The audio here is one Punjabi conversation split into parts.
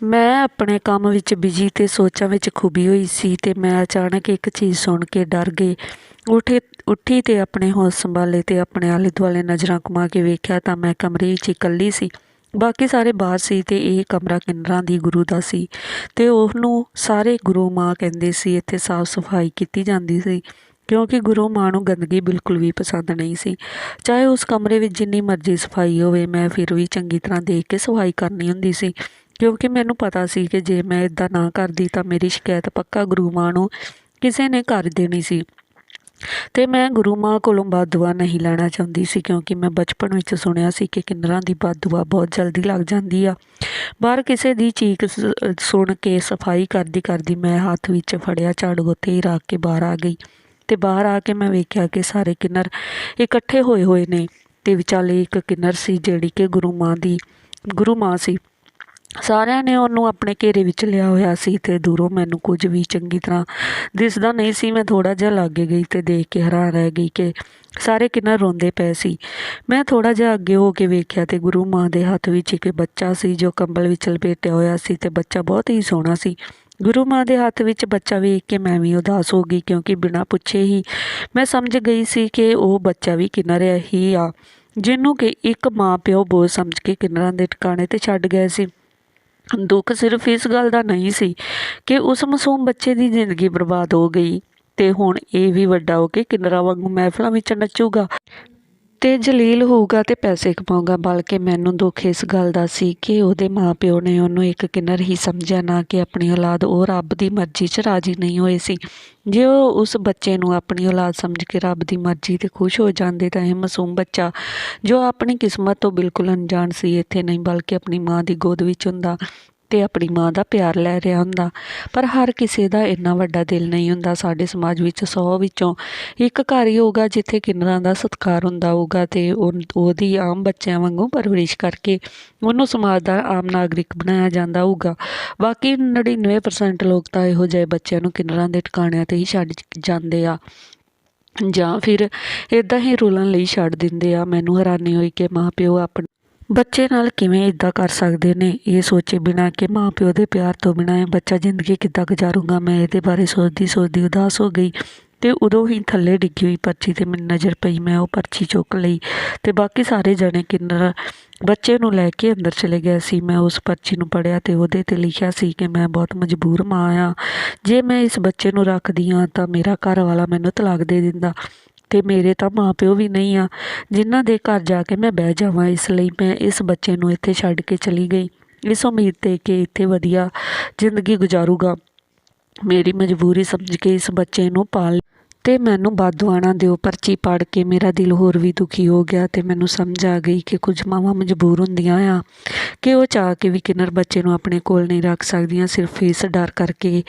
ਮੈਂ ਆਪਣੇ ਕੰਮ ਵਿੱਚ ਬਿਜ਼ੀ ਅਤੇ ਸੋਚਾਂ ਵਿੱਚ ਖੁੱਭੀ ਹੋਈ ਸੀ ਅਤੇ ਮੈਂ ਅਚਾਨਕ ਇੱਕ ਚੀਜ਼ ਸੁਣ ਕੇ ਡਰ ਗਈ। ਉੱਠੇ, ਉੱਠੀ ਅਤੇ ਆਪਣੇ ਹੋਸ਼ ਸੰਭਾਲੇ ਅਤੇ ਆਪਣੇ ਆਲੇ ਦੁਆਲੇ ਨਜ਼ਰਾਂ ਘੁਮਾ ਕੇ ਵੇਖਿਆ ਤਾਂ ਮੈਂ ਕਮਰੇ ਵਿੱਚ ਇਕੱਲੀ ਸੀ। ਬਾਕੀ ਸਾਰੇ ਬਾਹਰ ਸੀ ਤੇ ਇਹ ਕਮਰਾ ਕਿੰਨਰਾਂ ਦੀ ਗੁਰੂ ਦਾ ਸੀ ਤੇ ਉਹਨੂੰ ਸਾਰੇ ਗੁਰੂ ਮਾਂ ਕਹਿੰਦੇ ਸੀ, ਇੱਥੇ ਸਾਫ਼ ਸਫ਼ਾਈ ਕੀਤੀ ਜਾਂਦੀ ਸੀ ਕਿਉਂਕਿ ਗੁਰੂ ਮਾਂ ਨੂੰ ਗੰਦਗੀ ਬਿਲਕੁਲ ਵੀ ਪਸੰਦ ਨਹੀਂ ਸੀ। ਚਾਹੇ ਉਸ ਕਮਰੇ ਵਿੱਚ ਜਿੰਨੀ ਮਰਜ਼ੀ ਸਫ਼ਾਈ ਹੋਵੇ, ਮੈਂ ਫਿਰ ਵੀ ਚੰਗੀ ਤਰ੍ਹਾਂ ਦੇਖ ਕੇ ਸਫ਼ਾਈ ਕਰਨੀ ਹੁੰਦੀ ਸੀ। ਕਿਉਂਕਿ ਮੈਨੂੰ ਪਤਾ ਸੀ ਕਿ ਜੇ ਮੈਂ ਇਦਾਂ ਨਾ ਕਰਦੀ ਤਾਂ ਮੇਰੀ ਸ਼ਿਕਾਇਤ ਪੱਕਾ ਗੁਰੂ ਮਾਂ ਨੂੰ ਕਿਸੇ ਨੇ ਕਰ ਦੇਣੀ ਸੀ। ਤੇ ਮੈਂ ਗੁਰੂ ਮਾਂ ਕੋਲੋਂ ਬਦਦੁਆ ਨਹੀਂ ਲੈਣਾ ਚਾਹੁੰਦੀ ਸੀ ਕਿਉਂਕਿ ਮੈਂ ਬਚਪਨ ਵਿੱਚ ਸੁਣਿਆ ਸੀ ਕਿ ਕਿੰਨਰਾਂ ਦੀ ਬਦਦੁਆ ਬਹੁਤ ਜਲਦੀ ਲੱਗ ਜਾਂਦੀ ਆ। ਬਾਹਰ ਕਿਸੇ ਦੀ ਚੀਕ ਸੁਣ ਕੇ ਸਫ਼ਾਈ ਕਰਦੀ ਕਰਦੀ ਮੈਂ ਹੱਥ ਵਿੱਚ ਫੜਿਆ, ਝਾੜੂ ਉੱਥੇ ਹੀ ਰੱਖ ਕੇ ਬਾਹਰ ਆ ਗਈ। ਤੇ ਬਾਹਰ ਆ ਕੇ ਮੈਂ ਵੇਖਿਆ ਕਿ ਸਾਰੇ ਕਿੰਨਰ ਇਕੱਠੇ ਹੋਏ ਹੋਏ ਨੇ। ਤੇ ਵਿਚਾਲੇ ਇੱਕ ਕਿੰਨਰ ਸੀ ਜਿਹੜੀ ਕਿ ਗੁਰੂ ਮਾਂ ਦੀ, ਗੁਰੂ ਮਾਂ ਸੀ। ਸਾਰਿਆਂ ਨੇ ਉਹਨੂੰ ਆਪਣੇ ਘੇਰੇ ਵਿੱਚ ਲਿਆ ਹੋਇਆ ਸੀ ਅਤੇ ਦੂਰੋਂ ਮੈਨੂੰ ਕੁਝ ਵੀ ਚੰਗੀ ਤਰ੍ਹਾਂ ਦਿਸਦਾ ਨਹੀਂ ਸੀ। ਮੈਂ ਥੋੜ੍ਹਾ ਜਿਹਾ ਲਾਗੇ ਗਈ ਅਤੇ ਦੇਖ ਕੇ ਹੈਰਾਨ ਰਹਿ ਗਈ ਕਿ ਸਾਰੇ ਕਿੰਨਾ ਰੋਂਦੇ ਪਏ ਸੀ। ਮੈਂ ਥੋੜ੍ਹਾ ਜਿਹਾ ਅੱਗੇ ਹੋ ਕੇ ਵੇਖਿਆ ਤੇ ਗੁਰੂ ਮਾਂ ਦੇ ਹੱਥ ਵਿੱਚ ਇੱਕ ਬੱਚਾ ਸੀ ਜੋ ਕੰਬਲ ਵਿੱਚ ਲਪੇਟਿਆ ਹੋਇਆ ਸੀ ਤੇ ਬੱਚਾ ਬਹੁਤ ਹੀ ਸੋਹਣਾ ਸੀ। ਗੁਰੂ ਮਾਂ ਦੇ ਹੱਥ ਵਿੱਚ ਬੱਚਾ ਵੇਖ ਕੇ ਮੈਂ ਵੀ ਉਦਾਸ ਹੋ ਗਈ ਕਿਉਂਕਿ ਬਿਨਾਂ ਪੁੱਛੇ ਹੀ ਮੈਂ ਸਮਝ ਗਈ ਸੀ ਕਿ ਉਹ ਬੱਚਾ ਵੀ ਕਿੰਨਰ ਹੀ ਆ, ਜਿਹਨੂੰ ਕਿ ਇੱਕ ਮਾਂ ਪਿਓ ਬੋਝ ਸਮਝ ਕੇ ਕਿੰਨਰਾਂ ਦੇ ਟਿਕਾਣੇ ਤੇ ਛੱਡ ਗਏ ਸੀ। ਦੁੱਖ ਸਿਰਫ ਇਸ ਗੱਲ ਦਾ ਨਹੀਂ ਸੀ ਕਿ ਉਸ ਮਾਸੂਮ ਬੱਚੇ ਦੀ ਜ਼ਿੰਦਗੀ ਬਰਬਾਦ ਹੋ ਗਈ ਤੇ ਹੁਣ ਇਹ ਵੀ ਵੱਡਾ ਹੋ ਕੇ ਕਿੰਨਰਾਂ ਵਾਂਗੂ ਮਹਿਫਲਾਂ ਵਿੱਚ ਨੱਚੂਗਾ। ਤੇ ਜਲੀਲ ਹੋਊਗਾ ਤੇ ਪੈਸੇ ਕਮਾਊਗਾ, ਬਲਕਿ ਮੈਨੂੰ ਦੁੱਖ ਇਸ ਗੱਲ ਦਾ ਸੀ ਕਿ ਉਹਦੇ ਮਾਪਿਓ ਨੇ ਉਹਨੂੰ ਇੱਕ ਕਿੰਨਰ ਹੀ ਸਮਝਿਆ ਨਾ ਕਿ ਆਪਣੀ ਔਲਾਦ ਉਹ ਰੱਬ ਦੀ ਮਰਜ਼ੀ 'ਚ ਰਾਜੀ ਨਹੀਂ ਹੋਏ ਸੀ। ਜੇ ਉਹ ਉਸ ਬੱਚੇ ਨੂੰ ਆਪਣੀ ਔਲਾਦ ਸਮਝ ਕੇ ਰੱਬ ਦੀ ਮਰਜ਼ੀ ਤੇ ਖੁਸ਼ ਹੋ ਜਾਂਦੇ ਤਾਂ ਇਹ ਮਾਸੂਮ ਬੱਚਾ, ਜੋ ਆਪਣੀ ਕਿਸਮਤ ਤੋਂ ਬਿਲਕੁਲ ਅਣਜਾਣ ਸੀ, ਇੱਥੇ ਨਹੀਂ ਬਲਕਿ ਆਪਣੀ ਮਾਂ ਦੀ ਗੋਦ ਵਿੱਚ ਹੁੰਦਾ। ਤੇ ਆਪਣੀ ਮਾਂ ਦਾ ਪਿਆਰ ਲੈ ਰਿਹਾ ਹੁੰਦਾ। ਪਰ ਹਰ ਕਿਸੇ ਦਾ ਇੰਨਾ ਵੱਡਾ ਦਿਲ ਨਹੀਂ ਹੁੰਦਾ। ਸਾਡੇ ਸਮਾਜ ਵਿੱਚ 100 ਵਿੱਚੋਂ ਇੱਕ ਘਰ ਹੀ ਹੋਊਗਾ, ਜਿੱਥੇ ਕਿੰਨਰਾਂ ਦਾ ਸਤਿਕਾਰ ਹੁੰਦਾ ਹੋਊਗਾ ਤੇ ਉਹ- ਉਹਦੀ ਆਮ ਬੱਚਿਆਂ ਵਾਂਗੂ ਪਰਵਰਿਸ਼ ਕਰਕੇ ਉਹਨੂੰ ਸਮਾਜ ਦਾ ਆਮ ਨਾਗਰਿਕ ਬਣਾਇਆ ਜਾਂਦਾ ਹੋਊਗਾ। ਬਾਕੀ 99% ਲੋਕ ਤਾਂ ਇਹੋ ਜਿਹੇ ਬੱਚਿਆਂ ਨੂੰ ਕਿੰਨਰਾਂ ਦੇ ਟਿਕਾਣਿਆਂ ਤੇ ਹੀ ਛੱਡ ਜਾਂਦੇ ਆ। ਜਾਂ ਫਿਰ ਇਦਾਂ ਹੀ ਰੁਲਣ ਲਈ ਛੱਡ ਦਿੰਦੇ ਆ। ਮੈਨੂੰ ਹੈਰਾਨੀ ਹੋਈ ਕਿ ਮਾਪਿਓ ਆਪਣੇ ਬੱਚੇ ਨਾਲ ਕਿਵੇਂ ਇਦਾਂ ਕਰ ਸਕਦੇ ਨੇ? ਇਹ ਸੋਚੇ ਬਿਨਾ ਕਿ ਮਾਪਿਓ ਦੇ ਪਿਆਰ ਤੋਂ ਬਿਨਾ ਇਹ ਬੱਚਾ ਜ਼ਿੰਦਗੀ ਕਿੱਦਾਂ ਗੁਜ਼ਾਰੂਗਾ? ਮੈਂ ਇਹਦੇ ਬਾਰੇ ਸੋਚਦੀ ਸੋਚਦੀ ਉਦਾਸ ਹੋ ਗਈ ਤੇ ਉਦੋਂ ਹੀ ਥੱਲੇ ਡਿੱਗੀ ਹੋਈ ਪਰਚੀ ਤੇ ਮੈਨੂੰ ਨਜ਼ਰ ਪਈ। ਮੈਂ ਉਹ ਪਰਚੀ ਚੁੱਕ ਲਈ ਤੇ ਬਾਕੀ ਸਾਰੇ ਜਣੇ ਕਿੰਨਰ ਬੱਚੇ ਨੂੰ ਲੈ ਕੇ ਅੰਦਰ ਚਲੇ ਗਏ ਸੀ। ਮੈਂ ਉਸ ਪਰਚੀ ਨੂੰ ਪੜਿਆ ਤੇ ਉਹਦੇ ਤੇ ਲਿਖਿਆ ਸੀ ਕਿ ਮੈਂ ਬਹੁਤ ਮਜਬੂਰ ਮਾਂ ਆ। ਜੇ ਮੈਂ ਇਸ ਬੱਚੇ ਨੂੰ ਰੱਖਦੀ ਹਾਂ ਤਾਂ ਮੇਰਾ ਘਰ ਵਾਲਾ ਮੈਨੂੰ ਤਲਾਕ ਦੇ ਦਿੰਦਾ। ਤੇ ਮੇਰੇ ਤਾਂ ਮਾਂ ਪਿਓ ਵੀ ਨਹੀਂ ਆ। ਜਿਨ੍ਹਾਂ ਦੇ ਘਰ ਜਾ ਕੇ ਮੈਂ ਬਹਿ ਜਾਵਾਂ, ਇਸ ਲਈ ਮੈਂ ਇਸ ਬੱਚੇ ਨੂੰ ਇੱਥੇ ਛੱਡ ਕੇ ਚਲੀ ਗਈ। ਇਸ ਉਮੀਦ ਤੇ ਕਿ ਇੱਥੇ ਵਧੀਆ ਜ਼ਿੰਦਗੀ ਗੁਜ਼ਾਰੂਗਾ। ਮੇਰੀ ਮਜਬੂਰੀ ਸਮਝ ਕੇ ਇਸ ਬੱਚੇ ਨੂੰ ਪਾਲ ਤੇ ਮੈਨੂੰ ਬਾਦਵਾਣਾ ਦਿਓ, ਪਰਚੀ ਪੜ ਕੇ ਮੇਰਾ ਦਿਲ ਹੋਰ ਵੀ ਦੁਖੀ ਹੋ ਗਿਆ ਤੇ ਮੈਨੂੰ ਸਮਝ ਆ ਗਈ ਕਿ ਕੁਝ ਮਾਵਾਂ ਮਜਬੂਰ ਹੁੰਦੀਆਂ ਆ ਕਿ ਉਹ ਚਾਹ ਕੇ ਵੀ ਕਿੰਨਰ ਬੱਚੇ ਨੂੰ ਆਪਣੇ ਕੋਲ ਨਹੀਂ ਰੱਖ ਸਕਦੀਆਂ, ਸਿਰਫ ਇਸ ਡਰ ਕਰਕੇ